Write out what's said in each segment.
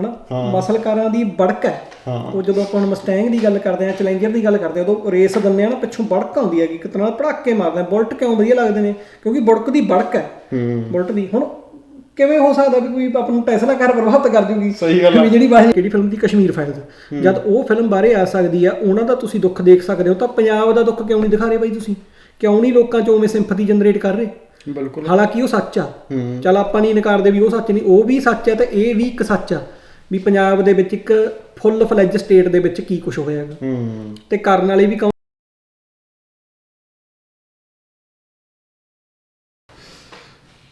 ਹਨਾ? ਮਸਲਕਾਰਾਂ ਦੀ ਬੜਕ ਹੈ। ਹਾਂ। ਉਹ ਜਦੋਂ ਆਪਾਂ ਹੁਣ ਮਸਟੈਂਗ ਦੀ ਗੱਲ ਕਰਦੇ ਆ ਚੈਲੰਜਰ ਦੀ ਗੱਲ ਕਰਦੇ ਆ ਉਦੋਂ ਰੇਸ ਦਿੰਦੇ ਆ ਨਾ ਪਿੱਛੋਂ ਬੜਕ ਆਉਂਦੀ ਹੈਗੀ। ਕਿਤੇ ਨਾਲ ਪੜਾਕੇ ਮਾਰਦੇ ਆ ਬੁਲਟ ਕਿਉਂ ਵਧੀਆ ਲੱਗਦੇ ਨੇ? ਕਿਉਂਕਿ ਬੁਲਟ ਦੀ ਬੜਕ ਹੈ। ਹੂੰ। ਬੁਲਟ ਦੀ। ਹੁਣ ਕਿਵੇਂ ਹੋ ਸਕਦਾ ਵੀ ਕੋਈ ਆਪ ਨੂੰ ਟੈਸਲਾ ਕਾਰ ਪ੍ਰਭਾਵਿਤ ਕਰ ਜੂਗੀ? ਸਹੀ ਗੱਲ ਵੀ ਜਿਹੜੀ ਬਾਹਰ ਕਿਹੜੀ ਫਿਲਮ ਦੀ ਕਸ਼ਮੀਰ ਫਾਈਲਸ ਜਦ ਉਹ ਫਿਲਮ ਬਾਰੇ ਆ ਸਕਦੀ ਆ ਉਹਨਾਂ ਦਾ ਤੁਸੀਂ ਦੁੱਖ ਦੇਖ ਸਕਦੇ ਹੋ। ਤਾਂ ਪੰਜਾਬ ਦਾ ਦੁੱਖ ਕਿਉਂ ਨਹੀਂ ਦਿਖਾ ਰਹੇ ਬਾਈ ਤੁਸੀਂ? ਕਿਉਂ ਨਹੀਂ ਲੋਕਾਂ 'ਚ ਉਵੇਂ ਸਿੰਪਥੀ ਜਨਰੇਟ ਕਰ ਰਹੇ? ਬਿਲਕੁਲ। ਹਾਲਾਂਕਿ ਉਹ ਸੱਚ ਆ। ਹੂੰ। ਚਲ ਆਪਾਂ ਨਹੀਂ ਨਕਾਰਦੇ ਵੀ ਉਹ ਸੱਚ ਨਹੀਂ ਉਹ ਵੀ ਸੱਚ ਹੈ ਤੇ ਇਹ ਵੀ ਇੱਕ ਸੱਚ ਆ। ਵੀ ਪੰਜਾਬ ਦੇ ਵਿੱਚ ਇੱਕ ਫੁੱਲ ਫਲੈਜ ਸਟੇਟ ਦੇ ਵਿੱਚ ਕੀ ਕੁਝ ਹੋਇਆ ਹੈਗਾ। ਹੂੰ। ਤੇ ਕਰਨ ਵਾਲੇ ਵੀ ਕੌਣ?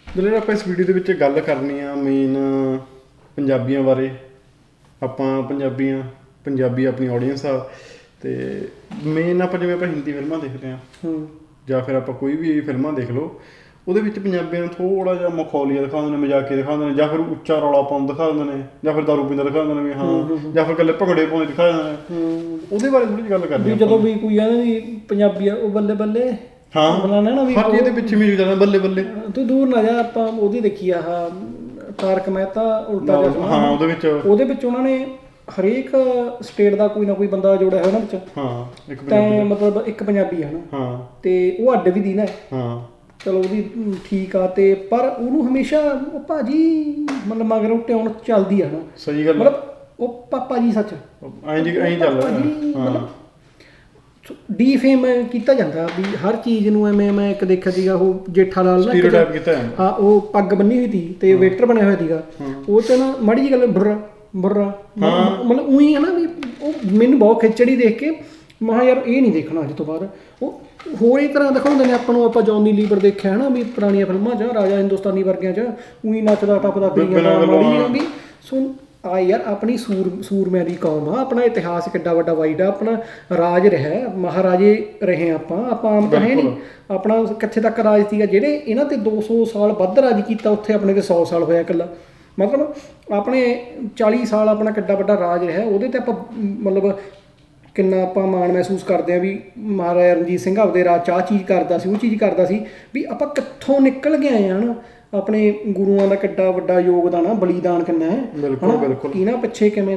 ਜਿਹੜੇ ਆਪਾਂ ਇਸ ਵੀਡੀਓ ਦੇ ਵਿੱਚ ਗੱਲ ਕਰਨੀ ਆ ਮੇਨ ਪੰਜਾਬੀਆਂ ਬਾਰੇ। ਆਪਾਂ ਪੰਜਾਬੀਆਂ ਪੰਜਾਬੀ ਆਪਣੀ ਆਡੀਅנס ਆ ਤੇ ਮੇਨ ਆਪਾਂ ਜਿਵੇਂ ਆਪਾਂ ਹਿੰਦੀ ਫਿਲਮਾਂ ਦੇਖਦੇ ਆ ਹੂੰ। ਜਾਂ ਫਿਰ ਆਪਾਂ ਕੋਈ ਵੀ ਫਿਲਮਾਂ ਦੇਖ ਲਓ ਉਹਦੇ ਵਿੱਚ ਪੰਜਾਬੀਆਂ ਨੂੰ ਥੋੜਾ ਜਿਹਾ ਮਖੌਲੀਆ ਦਿਖਾਉਂਦੇ ਨੇ ਮਜ਼ਾਕੀ ਦਿਖਾਉਂਦੇ ਨੇ ਜਾਂ ਫਿਰ ਉੱਚਾ ਰੌਲਾ ਪਾਉਣ ਦਿਖਾ ਦਿੰਦੇ ਨੇ ਜਾਂ ਫਿਰ ਦਾਰੂ ਪੀਂਦਾ ਦਿਖਾ ਦਿੰਦੇ ਨੇ ਵੀ ਹਾਂ ਜਾਂ ਫਿਰ ਕੱਲੇ ਭੰਗੜੇ ਪਾਉਂਦੇ ਦਿਖਾ ਦਿੰਦੇ ਨੇ। ਉਹਦੇ ਬਾਰੇ ਥੋੜੀ ਜਿਹੀ ਗੱਲ ਕਰਦੇ ਆ ਜਦੋਂ ਵੀ ਕੋਈ ਕਹਿੰਦਾ ਵੀ ਪੰਜਾਬੀ ਆ ਉਹ ਬੱਲੇ ਬੱਲੇ। ਹਾਂ। ਬੁਲਾਣਾ ਨਾ ਵੀ ਹਰ ਚੀਜ਼ ਦੇ ਪਿੱਛੇ ਮਿਊਜ਼ਿਕ ਚੱਲਦਾ ਬੱਲੇ ਬੱਲੇ। ਤੂੰ ਦੂਰ ਨਾ ਜਾ ਆਪਾਂ ਉਹਦੀ ਦੇਖੀ ਆਹ ਤਾਰਕ ਮਹਿਤਾ ਉਲਟਾ ਚਸ਼ਮਾ। ਹਾਂ ਉਹਦੇ ਵਿੱਚ। ਉਹਦੇ ਵਿੱਚ ਉਹਨਾਂ ਨੇ ਹਰੇਕ ਸਟੇਟ ਦਾ ਕੋਈ ਨਾ ਕੋਈ ਬੰਦਾ ਜੋੜਿਆ ਹੋਇਆ ਉਹਨਾਂ ਵਿੱਚ। ਹਾਂ ਇੱਕ ਤਾਂ ਮਤਲਬ ਇੱਕ ਪੰਜਾਬੀ ਹੈ ਨਾ। ਹਾਂ। ਤੇ ਉਹ ਅੱਡ ਵੀ ਦੀ ਨਾ ਹੈ। ਚਲੋ ਉਹਦੀ ਠੀਕ ਆ ਤੇ ਪਰ ਉਹਨੂੰ ਹਮੇਸ਼ਾ ਉਹ ਭਾਜੀ ਮਤਲਬ ਮਗਰੋਂ ਟਿਉਣ ਚੱਲਦੀ ਆ ਨਾ। ਸਹੀ ਗੱਲ ਮਤਲਬ ਉਹ ਪਾਪਾ ਜੀ ਸੱਚ। ਐਂ ਜੀ ਐਂ ਚੱਲ ਰਿਹਾ। ਹਾਂ। ਡੀਫੇਮ ਕੀਤਾ ਜਾਂਦਾ ਵੀ ਹਰ ਚੀਜ਼ ਨੂੰ ਐਵੇਂ ਮੈਂ ਇੱਕ ਦੇਖਿਆ ਸੀਗਾ ਉਹ ਜੇਠਾ ਲਾਲ ਨਾ ਕੀਤਾ ਹਾਂ ਉਹ ਪੱਗ ਬੰਨੀ ਹੋਈ ਸੀ ਤੇ ਵੇਟਰ ਬਣਿਆ ਹੋਇਆ ਸੀਗਾ। ਉਹ ਤੇ ਨਾ ਮੜੀ ਜੀ ਗੱਲ ਬੁਰ ਬੁਰ। ਮਤਲਬ ਉਹੀ ਹੈ ਨਾ ਵੀ ਉਹ ਮੈਨੂੰ ਬਹੁਤ ਖਿੱਚੜੀ ਦੇਖ ਕੇ ਮਹਾ ਯਾਰ ਇਹ ਨਹੀਂ ਦੇਖਣਾ ਅੱਜ ਤੋਂ ਬਾਅਦ। ਉਹ ਹੋਰ ਹੀ ਤਰ੍ਹਾਂ ਦਿਖਾਉਂਦੇ ਨੇ ਆਪਾਂ ਨੂੰ ਆਪਾਂ ਜੌਨੀ ਲੀਵਰ ਦੇਖਿਆ ਹੈ ਨਾ ਵੀ ਪੁਰਾਣੀਆਂ ਫਿਲਮਾਂ 'ਚ ਰਾਜਾ ਹਿੰਦੁਸਤਾਨੀ ਵਰਗਿਆਂ 'ਚ ਉਹੀ ਨੱਚਦਾ ਟੱਪਦਾ ਪੀ ਜਾਂਦਾ ਮਾੜੀ ਵੀ ਸੁਣ ਆ ਯਾਰ ਆਪਣੀ ਸੂਰ ਸੂਰਮਿਆਂ ਦੀ ਕੌਮ ਆ ਆਪਣਾ ਇਤਿਹਾਸ ਕਿੱਡਾ ਵੱਡਾ ਵਾਈਡ ਆ ਆਪਣਾ ਰਾਜ ਰਿਹਾ ਮਹਾਰਾਜੇ ਰਹੇ ਆਪਾਂ ਆਪਾਂ ਆਮ ਤਾਂ ਹੈ ਨਹੀਂ। ਆਪਣਾ ਕਿੱਥੇ ਤੱਕ ਰਾਜ ਸੀਗਾ ਜਿਹੜੇ ਇਹਨਾਂ ਤੇ 200 ਸਾਲ ਵੱਧ ਰਾਜ ਕੀਤਾ ਉੱਥੇ ਆਪਣੇ ਤੇ 100 ਸਾਲ ਹੋਇਆ ਇਕੱਲਾ। ਮਤਲਬ ਆਪਣੇ 40 ਸਾਲ ਆਪਣਾ ਕਿੱਡਾ ਵੱਡਾ ਰਾਜ ਰਿਹਾ ਉਹਦੇ ਤੇ ਆਪਾਂ ਮਤਲਬ ਕਿੰਨਾ ਆਪਾਂ ਮਾਣ ਮਹਿਸੂਸ ਕਰਦੇ ਆ ਵੀ ਮਹਾਰਾਜਾ ਰਣਜੀਤ ਸਿੰਘ ਆਪਦੇ ਰਾਜ 'ਚ ਆਹ ਚੀਜ਼ ਕਰਦਾ ਸੀ ਉਹ ਚੀਜ਼ ਕਰਦਾ ਸੀ ਵੀ ਆਪਾਂ ਕਿੱਥੋਂ ਨਿਕਲ ਆਏ ਆ ਨਾ ਆਪਣੇ ਗੁਰੂਆਂ ਦਾ ਕਿੱਡਾ ਵੱਡਾ ਯੋਗਦਾਨ ਆ ਬਲੀਦਾਨ ਕਿੰਨਾ ਹੈ ਬਿਲਕੁਲ ਹਨਾ? ਬਿਲਕੁਲ ਇਹਨਾਂ ਪਿੱਛੇ ਕਿਵੇਂ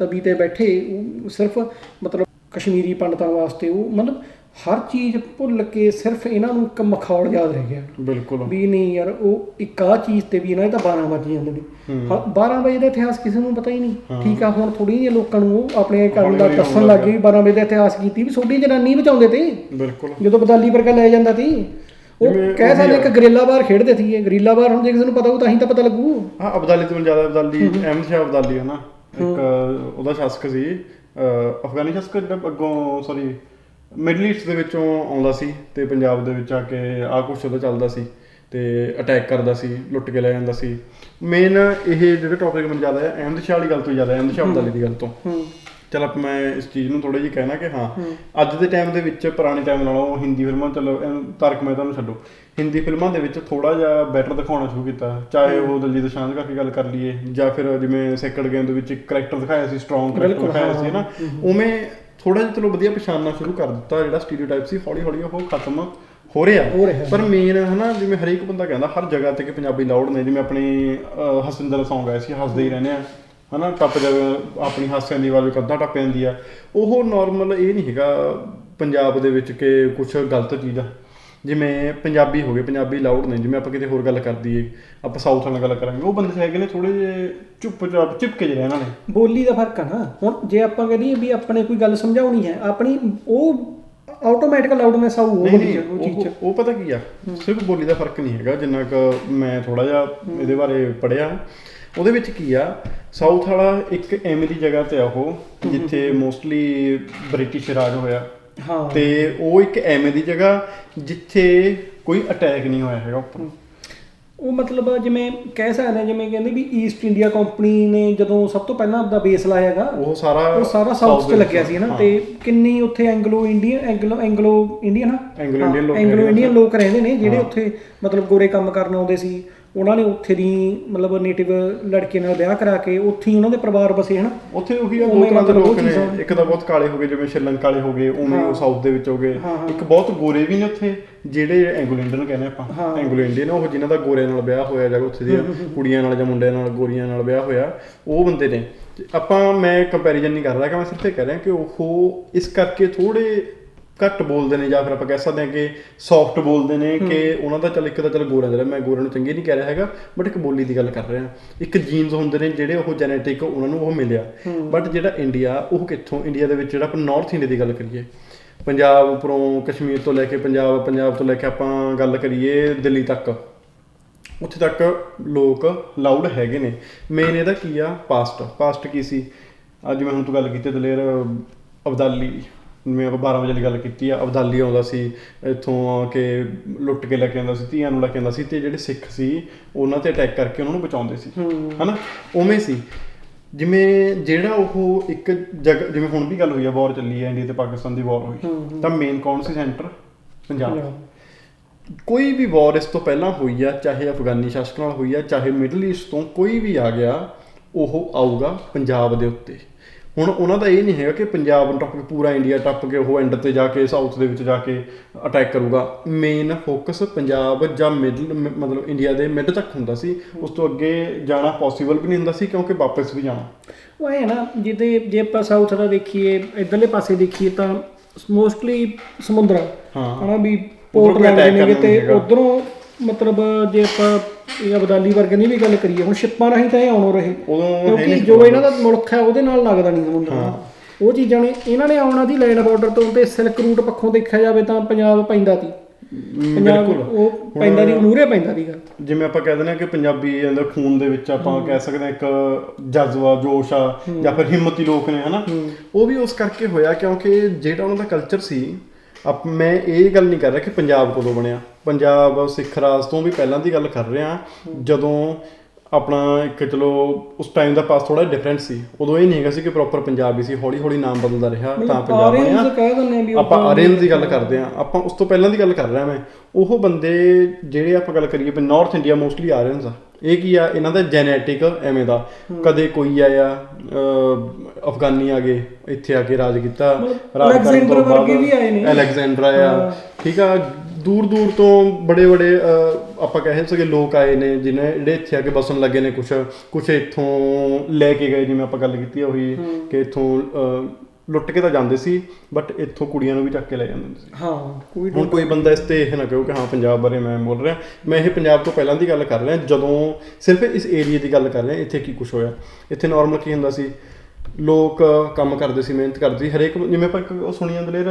ਤਵੀ ਤੇ ਬੈਠੇ ਉਹ ਸਿਰਫ ਮਤਲਬ ਕਸ਼ਮੀਰੀ ਪੰਡਤਾਂ ਵਾਸਤੇ ਉਹ ਮਤਲਬ ਹਰ ਚੀਜ਼ ਭੁੱਲ ਕੇ ਸਿਰਫ ਇਹਨਾਂ ਨੂੰ ਇੱਕ ਮਖੌਲ ਯਾਦ ਰਹਿ ਗਿਆ। ਬਿਲਕੁਲ। ਵੀ ਨਹੀਂ ਯਾਰ ਉਹ ਇੱਕ ਆਹ ਚੀਜ਼ ਤੇ ਵੀ ਇਹਨਾਂ ਦੇ ਤਾਂ 12 ਵਜ ਜਾਂਦੇ ਨੇ। ਹਾਂ, 12 ਵਜੇ ਦਾ ਇਤਿਹਾਸ ਕਿਸੇ ਨੂੰ ਪਤਾ ਹੀ ਨਹੀਂ। ਠੀਕ ਆ ਹੁਣ ਥੋੜੀ ਜਿਹੀ ਲੋਕਾਂ ਨੂੰ ਉਹ ਆਪਣੇ ਕਰਨ ਦਾ ਦੱਸਣ ਲੱਗ ਗਏ ਵੀ 12 ਵਜੇ ਦਾ ਇਤਿਹਾਸ ਕੀਤੀ ਵੀ ਛੋਟੀ ਜਨਾਨੀ ਬਚਾਉਂਦੇ ਤੇ। ਬਿਲਕੁਲ। ਜਦੋਂ ਬਦਾਲੀ ਵਰਗਾ ਲੈ ਜਾਂਦਾ ਸੀ। ਉਹ ਕਹਿ ਸਕਦੇ ਇੱਕ ਗਰੀਲਾ ਬਾਰ ਖੇਡਦੇ ਸੀਗੇ ਗਰੀਲਾ ਬਾਰ ਹੁਣ ਜੇ ਕਿਸੇ ਨੂੰ ਪਤਾ ਹੋਊ ਤਾਂ ਹੀ ਤਾਂ ਪਤਾ ਲੱਗੂ। ਹਾਂ ਅਬਦਾਲੀ ਤੋਂ ਜ਼ਿਆਦਾ ਅਬਦਾਲੀ ਅਹਿਮਦ ਸ਼ਾਹ ਅਬਦਾਲੀ ਹੈ। ਨਾ ਇੱਕ ਉਹਦਾ ਸ਼ਾਸਕ ਸੀ ਅਫਗਾਨੀ ਸ਼ਾਸਕ ਜਿਹੜਾ ਅੱਗੋਂ ਸੌਰੀ ਮਿਡਲ ਈਸਟ ਦੇ ਵਿੱਚੋਂ ਆਉਂਦਾ ਸੀ ਤੇ ਪੰਜਾਬ ਦੇ ਵਿੱਚ ਆ ਕੇ ਆ ਕੁਛ ਉਹਦਾ ਚੱਲਦਾ ਸੀ ਤੇ ਅਟੈਕ ਕਰਦਾ ਸੀ ਲੁੱਟ ਕੇ ਲੈ ਜਾਂਦਾ ਸੀ। ਮੇਨ ਇਹ ਜਿਹੜੇ ਟੌਪਿਕ ਮੈਨੂੰ ਜ਼ਿਆਦਾ ਹੈ ਅਹਿਮਦ ਸ਼ਾਹ ਵਾਲੀ ਗੱਲ ਤੋਂ ਜ਼ਿਆਦਾ ਹੈ, ਅਹਿਮਦ ਸ਼ਾਹ ਅਬਦਾਲੀ ਦੀ ਗੱਲ ਤੋਂ। ਹੂੰ। ਚਲ ਆਪ ਮੈਂ ਇਸ ਚੀਜ਼ ਨੂੰ ਥੋੜਾ ਜਿਹਾ ਕਹਿਣਾ ਕਿ ਹਾਂ ਅੱਜ ਦੇ ਟਾਈਮ ਦੇ ਵਿੱਚ ਪੁਰਾਣੇ ਟਾਈਮ ਨਾਲੋਂ ਹਿੰਦੀ ਫਿਲਮਾਂ ਚਲੋ ਤਾਰਕ ਮਹਿਤਾ ਨੂੰ ਛੱਡੋ। ਹਿੰਦੀ ਫਿਲਮਾਂ ਦੇ ਵਿੱਚ ਥੋੜਾ ਜਿਹਾ ਬੈਟਰ ਦਿਖਾਉਣਾ ਸ਼ੁਰੂ ਕੀਤਾ। ਚਾਹੇ ਉਹ ਦਲਜੀਤ ਦੋਸਾਂਝ ਕਰਕੇ ਗੱਲ ਕਰ ਲਈਏ ਜਾਂ ਫਿਰ ਜਿਵੇਂ ਸੈਕਰਡ ਗੇਮ ਦੇ ਵਿੱਚ ਇੱਕ ਕਰੈਕਟਰ ਦਿਖਾਇਆ ਸੀ ਸਟਰੋਂਗ ਕਰੈਕਟਰ ਦਿਖਾਇਆ ਸੀ ਨਾ ਉਵੇਂ ਥੋੜਾ ਜਿਹਾ ਚਲੋ ਵਧੀਆ ਪਛਾਣਨਾ ਸ਼ੁਰੂ ਕਰ ਦਿੱਤਾ ਜਿਹੜਾ ਸਟੀਰੀਓਟਾਈਪ ਸੀ ਹੌਲੀ ਹੌਲੀ ਉਹ ਖਤਮ ਹੋ ਰਿਹਾ। ਹੋ ਰਿਹਾ। ਪਰ ਮੇਨ ਹਨਾ ਜਿਵੇਂ ਹਰੇਕ ਬੰਦਾ ਕਹਿੰਦਾ ਹਰ ਜਗ੍ਹਾ ਤੇ ਕਿ ਪੰਜਾਬੀ ਲਾਊਡ ਨੇ ਜਿਵੇਂ ਆਪਣੀ ਦਾ Song ਆਇਆ ਸੀ ਹੱਸਦੇ ਹੀ ਰਹਿੰਦੇ ਆ। ਹਨਾ ਟੱਪ ਜਾਵੇ ਆਪਣੀ ਹਾਸਿਆਂ ਦੀ ਆਵਾਜ਼ ਕੱਦਾਂ ਟੱਪ ਜਾਂਦੀ ਆ। ਉਹ ਨਾਰਮਲ ਇਹ ਨਹੀਂ ਹੈਗਾ ਪੰਜਾਬ ਦੇ ਵਿੱਚ ਕਿ ਕੁਝ ਗਲਤ ਚੀਜ਼ ਆ। ਜਿਵੇਂ ਪੰਜਾਬੀ ਹੋ ਗਏ ਪੰਜਾਬੀ ਲਾਊਡ ਨੇ ਜਿਵੇਂ ਆਪਾਂ ਕਿਤੇ ਹੋਰ ਗੱਲ ਕਰ ਦਈਏ ਆਪਾਂ ਸਾਊਥ ਨਾਲ ਗੱਲ ਕਰਾਂਗੇ ਉਹ ਬੰਦੇ ਹੈਗੇ ਨੇ ਥੋੜੇ ਜਿਹੇ ਚੁੱਪ ਚਾਪ ਚਿਪਕੇ ਜਿਹੇ ਇਹਨਾਂ ਨੇ। ਬੋਲੀ ਦਾ ਫ਼ਰਕ ਆ ਨਾ। ਹੁਣ ਜੇ ਆਪਾਂ ਕਹਦੀਏ ਵੀ ਆਪਣੇ ਕੋਈ ਗੱਲ ਸਮਝਾਉਣੀ ਹੈ ਆਪਣੀ ਉਹ ਆਟੋਮੈਟਿਕ ਲਾਊਡਨੈਸ ਆਊ ਉਹ ਚੀਜ਼ ਉਹ ਪਤਾ ਕੀ ਆ? ਸਿਰਫ ਬੋਲੀ ਦਾ ਫ਼ਰਕ ਨਹੀਂ ਹੈਗਾ ਜਿੰਨਾ ਕੁ ਮੈਂ ਥੋੜਾ ਜਿਹਾ ਇਹਦੇ ਬਾਰੇ ਪੜਿਆ ਉਹਦੇ ਵਿੱਚ ਕੀ ਆ? ਸਾਊਥ ਵਾਲਾ ਇੱਕ ਐਵੇਂ ਦੀ ਜਗ੍ਹਾ ਤੇ ਆ ਉਹ ਜਿੱਥੇ ਮੋਸਟਲੀ ਬ੍ਰਿਟਿਸ਼ ਰਾਜ ਹੋਇਆ। ਹਾਂ। ਤੇ ਉਹ ਇੱਕ ਐਵੇਂ ਦੀ ਜਗ੍ਹਾ ਜਿੱਥੇ ਕੋਈ ਅਟੈਕ ਨਹੀਂ ਹੋਇਆ ਹੈਗਾ ਉੱਪਰ। ਉਹ ਮਤਲਬ ਜਿਵੇਂ ਕਹਿ ਸਕਦੇ ਹਾਂ ਜਿਵੇਂ ਕਹਿੰਦੇ ਵੀ ਈਸਟ ਇੰਡੀਆ ਕੰਪਨੀ ਨੇ ਜਦੋਂ ਸਭ ਤੋਂ ਪਹਿਲਾਂ ਆਪਦਾ ਬੇਸ ਲਾਇਆ ਹੈਗਾ ਉਹ ਸਾਰਾ ਉਹ ਸਾਰਾ ਸਾਊਥ 'ਚ ਲੱਗਿਆ ਸੀ ਨਾ ਤੇ ਕਿੰਨੀ ਉੱਥੇ Anglo Indian Anglo Anglo Indian ਲੋਕ ਐਂਗਲੋ ਇੰਡੀਅਨ ਲੋਕ ਰਹਿੰਦੇ ਨੇ ਜਿਹੜੇ ਉੱਥੇ ਮਤਲਬ ਗੋਰੇ ਕੰਮ ਕਰਨ ਆਉਂਦੇ ਸੀ। ਉਹਨਾਂ ਨੇ ਉੱਥੇ ਦੀ ਮਤਲਬ ਨੇਟਿਵ ਲੜਕੇ ਨਾਲ ਵਿਆਹ ਕਰਾ ਕੇ ਉੱਥੇ ਹੀ ਉਹਨਾਂ ਦੇ ਪਰਿਵਾਰ ਬਸੇ ਹਨ? ਉੱਥੇ ਉਹੀ ਆ ਦੋ ਤਰ੍ਹਾਂ ਦੇ ਲੋਕ ਨੇ। ਇੱਕ ਤਾਂ ਬਹੁਤ ਕਾਲੇ ਹੋ ਗਏ ਜਿਵੇਂ ਸ਼੍ਰੀਲੰਕਾ ਵਾਲੇ ਹੋ ਗਏ ਉਵੇਂ ਉਹ ਸਾਊਥ ਦੇ ਵਿੱਚ ਹੋ ਗਏ। ਇੱਕ ਬਹੁਤ ਗੋਰੇ ਵੀ ਨੇ ਉੱਥੇ ਜਿਹੜੇ ਐਂਗਲੋ ਇੰਡੀਅਨ ਕਹਿੰਦੇ ਆਪਾਂ। ਐਂਗਲੋ ਇੰਡੀਅਨ ਉਹ ਜਿਨ੍ਹਾਂ ਦਾ ਗੋਰਿਆਂ ਨਾਲ ਵਿਆਹ ਹੋਇਆ ਜਾਂ ਉੱਥੇ ਦੀਆਂ ਕੁੜੀਆਂ ਨਾਲ ਜਾਂ ਮੁੰਡਿਆਂ ਨਾਲ ਗੋਰੀਆਂ ਨਾਲ ਵਿਆਹ ਹੋਇਆ ਉਹ ਬੰਦੇ ਨੇ। ਆਪਾਂ ਮੈਂ ਕੰਪੈਰੀਜ਼ਨ ਨਹੀਂ ਕਰ ਰਿਹਾ ਕਿ ਮੈਂ ਸਿਰਫ ਇਹ ਕਹਿ ਰਿਹਾ ਕਿ ਉਹ ਇਸ ਕਰਕੇ ਥੋੜੇ ਘੱਟ ਬੋਲਦੇ ਨੇ ਜਾਂ ਫਿਰ ਆਪਾਂ ਕਹਿ ਸਕਦੇ ਹਾਂ ਕਿ ਸੌਫਟ ਬੋਲਦੇ ਨੇ ਕਿ ਉਹਨਾਂ ਦਾ ਚੱਲ ਇੱਕ ਤਾਂ ਚੱਲ ਗੋਰਿਆਂ ਦਾ ਮੈਂ ਗੋਰਿਆਂ ਨੂੰ ਚੰਗੇ ਨਹੀਂ ਕਹਿ ਰਿਹਾ ਹੈਗਾ ਬਟ ਇੱਕ ਬੋਲੀ ਦੀ ਗੱਲ ਕਰ ਰਿਹਾ। ਇੱਕ ਜੀਨਸ ਹੁੰਦੇ ਨੇ ਜਿਹੜੇ ਉਹ ਜੈਨੇਟਿਕ ਉਹਨਾਂ ਨੂੰ ਉਹ ਮਿਲਿਆ। ਬਟ ਜਿਹੜਾ ਇੰਡੀਆ ਉਹ ਕਿੱਥੋਂ? ਇੰਡੀਆ ਦੇ ਵਿੱਚ ਜਿਹੜਾ ਆਪਾਂ ਨਾਰਥ ਇੰਡੀਆ ਦੀ ਗੱਲ ਕਰੀਏ। ਪੰਜਾਬ ਉੱਪਰੋਂ ਕਸ਼ਮੀਰ ਤੋਂ ਲੈ ਕੇ ਪੰਜਾਬ ਪੰਜਾਬ ਤੋਂ ਲੈ ਕੇ ਆਪਾਂ ਗੱਲ ਕਰੀਏ ਦਿੱਲੀ ਤੱਕ। ਉੱਥੇ ਤੱਕ ਲੋਕ ਲਾਊਡ ਹੈਗੇ ਨੇ। ਮੇਨ ਇਹਦਾ ਕੀ ਆ? ਪਾਸਟ ਪਾਸਟ ਕੀ ਸੀ? ਅੱਜ ਮੈਂ ਹੁਣ ਤੋਂ ਗੱਲ ਕੀਤੀ ਦਲੇਰ ਅਬਦਾਲੀ। ਮੈਂ ਆਪਾਂ 12 ਵਜੇ ਵਾਲੀ ਗੱਲ ਕੀਤੀ ਆ ਅਬਦਾਲੀ ਆਉਂਦਾ ਸੀ ਇੱਥੋਂ ਆ ਕੇ ਲੁੱਟ ਕੇ ਲੈ ਕੇ ਆਉਂਦਾ ਸੀ ਧੀਆਂ ਨੂੰ ਲੈ ਕੇ ਆਉਂਦਾ ਸੀ ਤੇ ਜਿਹੜੇ ਸਿੱਖ ਸੀ ਉਹਨਾਂ ਤੇ ਅਟੈਕ ਕਰਕੇ ਉਹਨਾਂ ਨੂੰ ਬਚਾਉਂਦੇ ਸੀ। ਹਨਾ? ਉਵੇਂ ਸੀ। ਜਿਵੇਂ ਜਿਹੜਾ ਉਹ ਇੱਕ ਜਗ੍ਹਾ ਜਿਵੇਂ ਹੁਣ ਵੀ ਗੱਲ ਹੋਈ ਆ ਵਾਰ ਚੱਲੀ ਆ ਇੰਡੀਆ ਤੇ ਪਾਕਿਸਤਾਨ ਦੀ ਵਾਰ ਹੋਈ ਤਾਂ ਮੇਨ ਕੌਣ ਸੀ ਸੈਂਟਰ ਪੰਜਾਬ। ਕੋਈ ਵੀ ਵਾਰ ਇਸ ਤੋਂ ਪਹਿਲਾਂ ਹੋਈ ਆ ਚਾਹੇ ਅਫਗਾਨੀ ਸ਼ਾਸਕ ਨਾਲ ਹੋਈ ਆ ਚਾਹੇ ਮਿਡਲ ਈਸਟ ਤੋਂ ਕੋਈ ਵੀ ਆ ਗਿਆ ਉਹ ਆਊਗਾ ਪੰਜਾਬ ਦੇ ਉੱਤੇ। ਹੁਣ ਉਹਨਾਂ ਦਾ ਇਹ ਨਹੀਂ ਹੈਗਾ ਕਿ ਪੰਜਾਬ ਨੂੰ ਟੱਪ ਕੇ ਪੂਰਾ ਇੰਡੀਆ ਟੱਪ ਕੇ ਉਹ ਐਂਡ ਤੇ ਜਾ ਕੇ ਸਾਊਥ ਦੇ ਵਿੱਚ ਜਾ ਕੇ ਅਟੈਕ ਕਰੂਗਾ ਮੇਨ ਫੋਕਸ ਪੰਜਾਬ ਜਾਂ ਮਿਡਲ ਮਤਲਬ ਇੰਡੀਆ ਦੇ ਮਿਡ ਤੱਕ ਹੁੰਦਾ ਸੀ ਉਸ ਤੋਂ ਅੱਗੇ ਜਾਣਾ ਪੋਸੀਬਲ ਵੀ ਨਹੀਂ ਹੁੰਦਾ ਸੀ ਕਿਉਂਕਿ ਵਾਪਸ ਵੀ ਜਾਣਾ ਉਹ ਐ ਨਾ ਜਿਹਦੇ ਜੇ ਆਪਾਂ ਸਾਊਥ ਦਾ ਦੇਖੀਏ ਇਧਰਲੇ ਪਾਸੇ ਦੇਖੀਏ ਤਾਂ ਮੋਸਟਲੀ ਸਮੁੰਦਰ। ਹਾਂ। ਹਨਾ ਵੀ ਪੋਰਟ ਲੱਗਦੇ ਨੇ ਤੇ। ਉਧਰੋਂ ਮਤਲਬ ਜੇ ਆਪਾਂ ਇਹ ਅਬਦਾਲੀ ਵਰਗੇ ਦੀ ਵੀ ਗੱਲ ਕਰੀਏ ਹੁਣ ਸ਼ਿਪਾਂ ਰਾਹੀਂ ਤਾਂ ਇਹ ਆਉਣੋਂ ਰਹੇ। ਉਦੋਂ ਕਿਉਂਕਿ ਨਹੀਂ ਜੋ ਇਹਨਾਂ ਦਾ ਮੁਲਕ ਹੈ ਉਹਦੇ ਨਾਲ ਲੱਗਦਾ ਨਹੀਂ ਸਮੁੰਦਰ ਉਹ ਚੀਜ਼ਾਂ ਨੇ ਇਹਨਾਂ ਨੇ ਆਉਣਾ ਦੀ ਲੈਂਡ ਬਾਰਡਰ ਤੋਂ ਤੇ ਸਿਲਕ ਰੂਟ ਪੱਖੋਂ ਦੇਖਿਆ ਜਾਵੇ ਤਾਂ ਪੰਜਾਬ ਪੈਂਦਾ ਸੀ। ਪੰਜਾਬ ਉਹ ਪੈਂਦਾ ਦੀ ਮੂਰੇ ਪੈਂਦਾ ਸੀਗਾ। ਜਿਵੇਂ ਆਪਾਂ ਕਹਿ ਦਿੰਦੇ ਕਿ ਪੰਜਾਬੀ ਦੇ ਖੂਨ ਦੇ ਵਿੱਚ ਆਪਾਂ ਕਹਿ ਸਕਦੇ ਹਾਂ ਇੱਕ ਜਜ਼ਬਾ ਜੋਸ਼ ਆ ਜਾਂ ਫਿਰ ਹਿੰਮਤੀ ਲੋਕ ਨੇ ਹਨਾ? ਉਹ ਵੀ ਉਸ ਕਰਕੇ ਹੋਇਆ ਕਿਉਂਕਿ ਜਿਹੜਾ ਉਹਨਾਂ ਦਾ ਕਲਚਰ ਸੀ ਅਪ ਮੈਂ ਇਹ ਗੱਲ ਨਹੀਂ ਕਰ ਰਿਹਾ ਕਿ ਪੰਜਾਬ ਕਦੋਂ ਬਣਿਆ। ਪੰਜਾਬ ਸਿੱਖ ਰਾਜ ਤੋਂ ਵੀ ਪਹਿਲਾਂ ਦੀ ਗੱਲ ਕਰ ਰਿਹਾ। ਜਦੋਂ ਆਪਣਾ ਇੱਕ ਚਲੋ ਉਸ ਟਾਈਮ ਦਾ ਪਾਸ ਥੋੜਾ ਡਿਫਰੈਂਟ ਸੀ। ਉਦੋਂ ਇਹ ਨਹੀਂ ਹੈਗਾ ਸੀ ਕਿ ਪ੍ਰੋਪਰ ਪੰਜਾਬੀ ਸੀ। ਹੌਲੀ ਹੌਲੀ ਨਾਮ ਬਦਲਦਾ ਰਿਹਾ ਤਾਂ ਪੰਜਾਬ ਬਣਿਆ। ਆ ਆਪਾਂ ਆਰੀਅਨ ਦੀ ਗੱਲ ਕਰਦੇ ਆ ਆਪਾਂ ਉਸ ਤੋਂ ਪਹਿਲਾਂ ਦੀ ਗੱਲ ਕਰ ਰਿਹਾ ਮੈਂ। ਉਹ ਬੰਦੇ ਜਿਹੜੇ ਆਪਾਂ ਗੱਲ ਕਰੀਏ ਵੀ ਨਾਰਥ ਇੰਡੀਆ ਮੋਸਟਲੀ ਆਰੀਅਨਸ ਆ। ਇਹ ਕੀ ਆ ਇਹਨਾਂ ਦਾ ਜੈਨੇਟਿਕ ਐਵੇਂ ਦਾ। ਕਦੇ ਕੋਈ ਆਇਆ ਅਫਗਾਨੀ ਆ ਗਏ ਇੱਥੇ ਆ ਕੇ ਰਾਜ ਕੀਤਾ ਰਾਜ ਕਰਨ ਅਲੈਗਜ਼ੈਂਡਰ ਤੋਂ ਬਾਅਦ ਵਰਗੇ ਵੀ ਆਏ ਨੇ। ਅਲੈਗਜ਼ੈਂਡਰ ਆਇਆ। ਠੀਕ ਆ ਦੂਰ ਦੂਰ ਤੋਂ ਬੜੇ ਬੜੇ ਆਪਾਂ ਕਹਿ ਸਕੇ ਲੋਕ ਆਏ ਨੇ ਜਿਨੇ ਜਿਹੜੇ ਇੱਥੇ ਆ ਕੇ ਬਸਣ ਲੱਗੇ ਨੇ ਕੁਝ ਕੁਝ ਇੱਥੋਂ ਲੈ ਕੇ ਗਏ ਜਿਵੇਂ ਆਪਾਂ ਗੱਲ ਕੀਤੀ ਉਹੀ ਕਿ ਇੱਥੋਂ ਲੁੱਟ ਕੇ ਤਾਂ ਜਾਂਦੇ ਸੀ ਬਟ ਇੱਥੋਂ ਕੁੜੀਆਂ ਨੂੰ ਵੀ ਚੱਕ ਕੇ ਲੈ ਜਾਂਦੇ ਸੀ। ਹਾਂ ਕੋਈ ਹੁਣ ਕੋਈ ਬੰਦਾ ਇਸ ਤੇ ਇਹ ਨਾ ਕਹੋ ਕਿ ਹਾਂ ਪੰਜਾਬ ਬਾਰੇ ਮੈਂ ਬੋਲ ਰਿਹਾ। ਮੈਂ ਇਹ ਪੰਜਾਬ ਤੋਂ ਪਹਿਲਾਂ ਦੀ ਗੱਲ ਕਰ ਰਿਹਾ ਜਦੋਂ ਸਿਰਫ ਇਸ ਏਰੀਆ ਦੀ ਗੱਲ ਕਰ ਰਿਹਾ ਇੱਥੇ ਕੀ ਕੁਝ ਹੋਇਆ। ਇੱਥੇ ਨਾਰਮਲ ਕੀ ਹੁੰਦਾ ਸੀ? ਲੋਕ ਕੰਮ ਕਰਦੇ ਸੀ ਮਿਹਨਤ ਕਰਦੇ ਸੀ। ਹਰੇਕ ਜਿਵੇਂ ਆਪਾਂ ਉਹ ਸੁਣੀ ਜਾਂਦੇ ਨੇ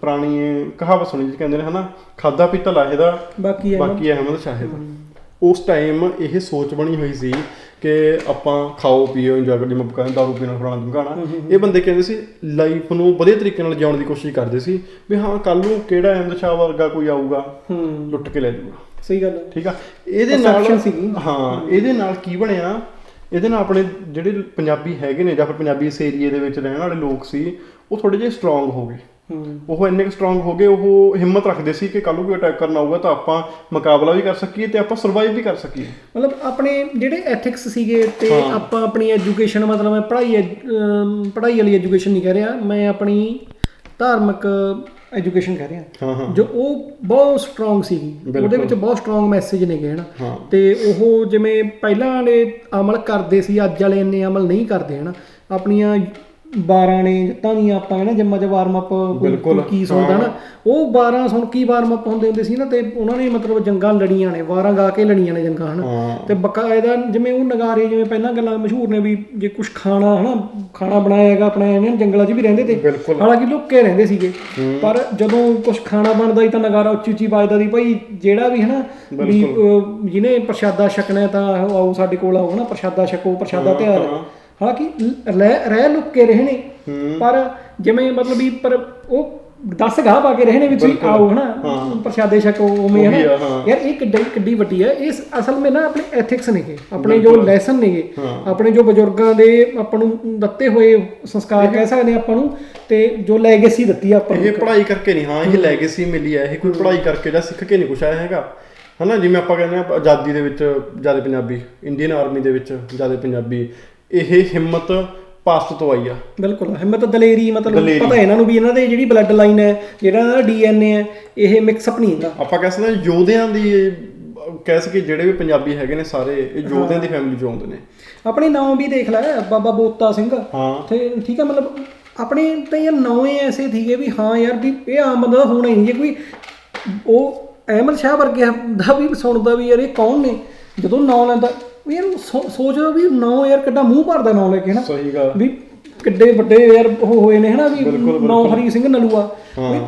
ਪੁਰਾਣੀ ਕਹਾਵਤ ਸੁਣੀ ਜੀ ਕਹਿੰਦੇ ਨੇ ਹਨਾ ਖਾਦਾ ਪੀਤਾ ਲਾਹੇ ਦਾ ਬਾਕੀ ਹੈ ਬਾਕੀ ਅਹਿਮਦ ਸ਼ਾਹਿਦ ਉਸ ਟਾਈਮ ਇਹ ਸੋਚ ਬਣੀ ਹੋਈ ਸੀ ਕਿ ਆਪਾਂ ਖਾਓ ਪੀਓ ਇੰਜੋਏ ਕਰੋ ਜਿਵੇਂ ਕਹਿੰਦੇ ਦਾਰੂ ਪੀਣਾ ਫਲਾਣਾ ਧਮਕਾਣਾ ਇਹ ਬੰਦੇ ਕਹਿੰਦੇ ਸੀ ਲਾਈਫ ਨੂੰ ਵਧੀਆ ਤਰੀਕੇ ਨਾਲ ਜਿਉਣ ਦੀ ਕੋਸ਼ਿਸ਼ ਕਰਦੇ ਸੀ ਵੀ ਹਾਂ ਕੱਲ ਨੂੰ ਕਿਹੜਾ ਅਹਿਮਦ ਸ਼ਾਹ ਵਰਗਾ ਕੋਈ ਆਊਗਾ ਲੁੱਟ ਕੇ ਲੈ ਜਾਊਗਾ। ਸਹੀ ਗੱਲ ਹੈ। ਠੀਕ ਆ? ਇਹਦੇ ਨਾਲ। ਹਾਂ ਇਹਦੇ ਨਾਲ ਕੀ ਬਣਿਆ? ਇਹਦੇ ਨਾਲ ਆਪਣੇ ਜਿਹੜੇ ਪੰਜਾਬੀ ਹੈਗੇ ਨੇ ਜਾਂ ਫਿਰ ਪੰਜਾਬੀ ਇਸ ਏਰੀਏ ਦੇ ਵਿੱਚ ਰਹਿਣ ਵਾਲੇ ਲੋਕ ਸੀ ਉਹ ਥੋੜੇ ਜਿਹੇ ਸਟਰੋਂਗ ਹੋ ਗਏ। ਉਹ ਇੰਨੇ ਸਟਰੋਂਗ ਹੋ ਗਏ ਉਹ ਹਿੰਮਤ ਰੱਖਦੇ ਸੀ ਕਿ ਕੱਲ ਨੂੰ ਕੋਈ ਅਟੈਕ ਕਰਨ ਆਊਗਾ ਤਾਂ ਆਪਾਂ ਮੁਕਾਬਲਾ ਵੀ ਕਰ ਸਕੀਏ ਤੇ ਆਪਾਂ ਸਰਵਾਈਵ ਵੀ ਕਰ ਸਕੀਏ। ਮਤਲਬ ਆਪਣੇ ਜਿਹੜੇ ਐਥਿਕਸ ਸੀਗੇ ਤੇ। ਆਪਾਂ ਆਪਣੀ ਐਜੂਕੇਸ਼ਨ ਮਤਲਬ ਮੈਂ ਪੜ੍ਹਾਈ ਪੜ੍ਹਾਈ ਵਾਲੀ ਐਜੂਕੇਸ਼ਨ ਨਹੀਂ ਕਹਿ ਰਿਹਾ ਮੈਂ ਆਪਣੀ ਧਾਰਮਿਕ ਐਜੂਕੇਸ਼ਨ ਕਹਿ ਰਿਹਾ। ਜੋ ਉਹ ਬਹੁਤ ਸਟਰੋਂਗ ਸੀਗੀ। ਉਹਦੇ ਵਿੱਚ ਬਹੁਤ ਸਟਰੋਂਗ ਮੈਸੇਜ ਨੇਗੇ ਹਨਾ। ਤੇ ਉਹ ਜਿਵੇਂ ਪਹਿਲਾਂ ਵਾਲੇ ਅਮਲ ਕਰਦੇ ਸੀ ਅੱਜ ਵਾਲੇ ਇੰਨੇ ਅਮਲ ਨਹੀਂ ਕਰਦੇ ਹਨਾ। ਆਪਣੀਆਂ 12 ਨੇ ਜਿੱਤਾਂ ਦੀਆਂ ਆਪਾਂ ਕਹਿੰਦੇ ਜਿੰਮਾਂ 'ਚ ਵਾਰਮ ਅਪ ਕੀ ਸੁਣਦਾ ਨਾ। ਉਹ 12 ਸੁਣ ਕੀ ਵਾਰਮ ਅਪ ਹੁੰਦੇ ਹੁੰਦੇ ਸੀ ਨਾ ਤੇ ਉਹਨਾਂ ਨੇ ਮਤਲਬ ਜੰਗਾਂ ਲੜੀਆਂ ਨੇ ਵਾਰਾਂ ਗਾ ਕੇ ਲੜੀਆਂ ਨੇ ਜੰਗਾਂ ਹਨਾ। ਹਾਂ। ਤੇ ਬਕਾਇਦਾ ਜਿਵੇਂ ਉਹ ਨਗਾਰੇ ਜਿਵੇਂ ਪਹਿਲਾਂ ਗੱਲਾਂ ਮਸ਼ਹੂਰ ਨੇ ਵੀ ਜੇ ਕੁਝ ਖਾਣਾ ਹਨਾ ਖਾਣਾ ਬਣਾਇਆ ਹੈਗਾ ਆਪਣੇ ਇਹਨਾਂ ਜੰਗਲਾਂ 'ਚ ਵੀ ਰਹਿੰਦੇ ਤੇ ਹਾਲਾਂਕਿ ਲੁੱਕੇ ਰਹਿੰਦੇ ਸੀਗੇ। ਪਰ ਜਦੋਂ ਕੁਝ ਖਾਣਾ ਬਣਦਾ ਸੀ ਤਾਂ ਨਗਾਰਾ ਉੱਚੀ ਉੱਚੀ ਵੱਜਦਾ ਸੀ। ਭਾਈ ਜਿਹੜਾ ਵੀ ਹਨਾ ਵੀ ਜਿਹਨੇ ਪ੍ਰਸ਼ਾਦਾ ਛਕਣਾ ਹੈ ਤਾਂ ਆਓ ਸਾਡੇ ਕੋਲ ਆਓ ਹਨਾ ਪ੍ਰਸ਼ਾਦਾ ਛਕੋ ਪ੍ਰਸ਼ਾਦਾ ਤਿਆਰ। ਹੈ। ਹਾਲਾਂਕਿ ਰਹਿ ਰਹਿ ਲੁੱਕੇ ਰਹੇ ਨੇ ਪਰ ਜਿਵੇਂ ਮਤਲਬ ਵੀ ਪਰ ਉਹ 10 ਗਾਹ ਪਾ ਕੇ ਰਹੇ ਨੇ ਵੀ ਤੁਸੀਂ ਆਓ ਹਨਾ? ਪ੍ਰਸ਼ਾਦੇ ਛਕੋ ਉਵੇਂ ਹਨਾ। ਯਾਰ ਇਹ ਕਿੱਡੀ ਕਿੱਡੀ ਵੱਡੀ ਹੈ। ਇਸ ਅਸਲ ਵਿੱਚ ਨਾ ਆਪਣੇ ਐਥਿਕਸ ਨੇਗੇ ਆਪਣੇ ਜੋ ਲੈਸਨ ਨੇਗੇ ਆਪਣੇ ਜੋ ਬਜ਼ੁਰਗਾਂ ਦੇ ਆਪਾਂ ਨੂੰ ਦਿੱਤੇ ਹੋਏ ਸੰਸਕਾਰ ਕਹਿ ਸਕਦੇ ਆਪਾਂ ਨੂੰ ਤੇ ਜੋ ਲੈਗੇਸੀ ਦਿੱਤੀ ਆ ਆਪਾਂ ਨੂੰ। ਇਹ ਪੜ੍ਹਾਈ ਕਰਕੇ ਨਹੀਂ ਹਾਂ ਇਹ ਲੈਗੇਸੀ ਮਿਲੀ ਹੈ। ਇਹ ਕੋਈ ਪੜ੍ਹਾਈ ਕਰਕੇ ਜਾਂ ਸਿੱਖ ਕੇ ਨਹੀਂ ਕੁਛ ਆਇਆ ਹੈਗਾ। ਹਨਾ ਜਿਵੇਂ ਆਪਾਂ ਕਹਿੰਦੇ ਆ ਆਜ਼ਾਦੀ ਦੇ ਵਿੱਚ ਜ਼ਿਆਦਾ ਪੰਜਾਬੀ ਇੰਡੀਅਨ ਆਰਮੀ ਦੇ ਵਿੱਚ ਜ਼ਿਆਦਾ ਪੰਜਾਬੀ ਇਹ ਹਿੰਮਤ ਪਾਸਟ ਤੋਂ ਆਈ ਆ। ਬਿਲਕੁਲ ਹਿੰਮਤ ਦਲੇਰੀ ਮਤਲਬ। ਪਤਾ ਇਹਨਾਂ ਨੂੰ ਵੀ ਇਹਨਾਂ ਦੇ ਜਿਹੜੀ ਬਲੱਡ ਲਾਈਨ ਹੈ ਜਿਹੜਾ ਇਹਨਾਂ ਦਾ ਡੀਐਨਏ ਹੈ ਇਹ ਮਿਕਸ ਅਪ ਨਹੀਂ ਹੁੰਦਾ। ਆਪਾਂ ਕਹਿ ਸਕਦੇ ਹਾਂ ਯੋਧਿਆਂ ਦੀ ਕਹਿ ਸਕੀਏ ਜਿਹੜੇ ਵੀ ਪੰਜਾਬੀ ਹੈਗੇ ਨੇ ਸਾਰੇ ਇਹ ਯੋਧਿਆਂ ਦੀ ਫੈਮਿਲੀ ਚੋਂ ਆਉਂਦੇ ਨੇ। ਆਪਣੇ ਨਾਮ ਵੀ ਦੇਖ ਲੈ ਬਾਬਾ ਬੋਤਾ ਸਿੰਘ। ਹਾਂ। ਤੇ ਠੀਕ ਹੈ ਮਤਲਬ ਆਪਣੇ ਤਾਂ ਯਾਰ ਨੌਵੇਂ ਐਸੇ ਸੀਗੇ ਵੀ ਹਾਂ ਯਾਰ ਵੀ ਇਹ ਆਮ ਬੰਦਾ ਦਾ ਹੋਣਾ ਹੀ ਨਹੀਂ ਜੇ ਕੋਈ ਉਹ ਅਹਿਮਦ ਸ਼ਾਹ ਵਰਗੇ ਦਾ ਵੀ ਸੁਣਦਾ ਵੀ ਯਾਰ ਇਹ ਕੌਣ ਨੇ? ਜਦੋਂ ਨਾਂ ਲੈਂਦਾ ਵੀ ਯਾਰ ਸੋ- ਸੋਚਦਾ ਵੀ ਨਾਂ ਯਾਰ ਕਿੱਡਾ ਮੂੰਹ ਭਰਦਾ ਨਾਂ ਲੈ ਕੇ ਹਨਾ? ਸਹੀ ਗੱਲ। ਵੀ ਕਿੱਡੇ ਵੱਡੇ ਯਾਰ ਉਹ ਹੋਏ ਨੇ ਹਨਾ ਵੀ ਨੌ ਹਰੀ ਸਿੰਘ ਨਲੂਆ। ਹਾਂ।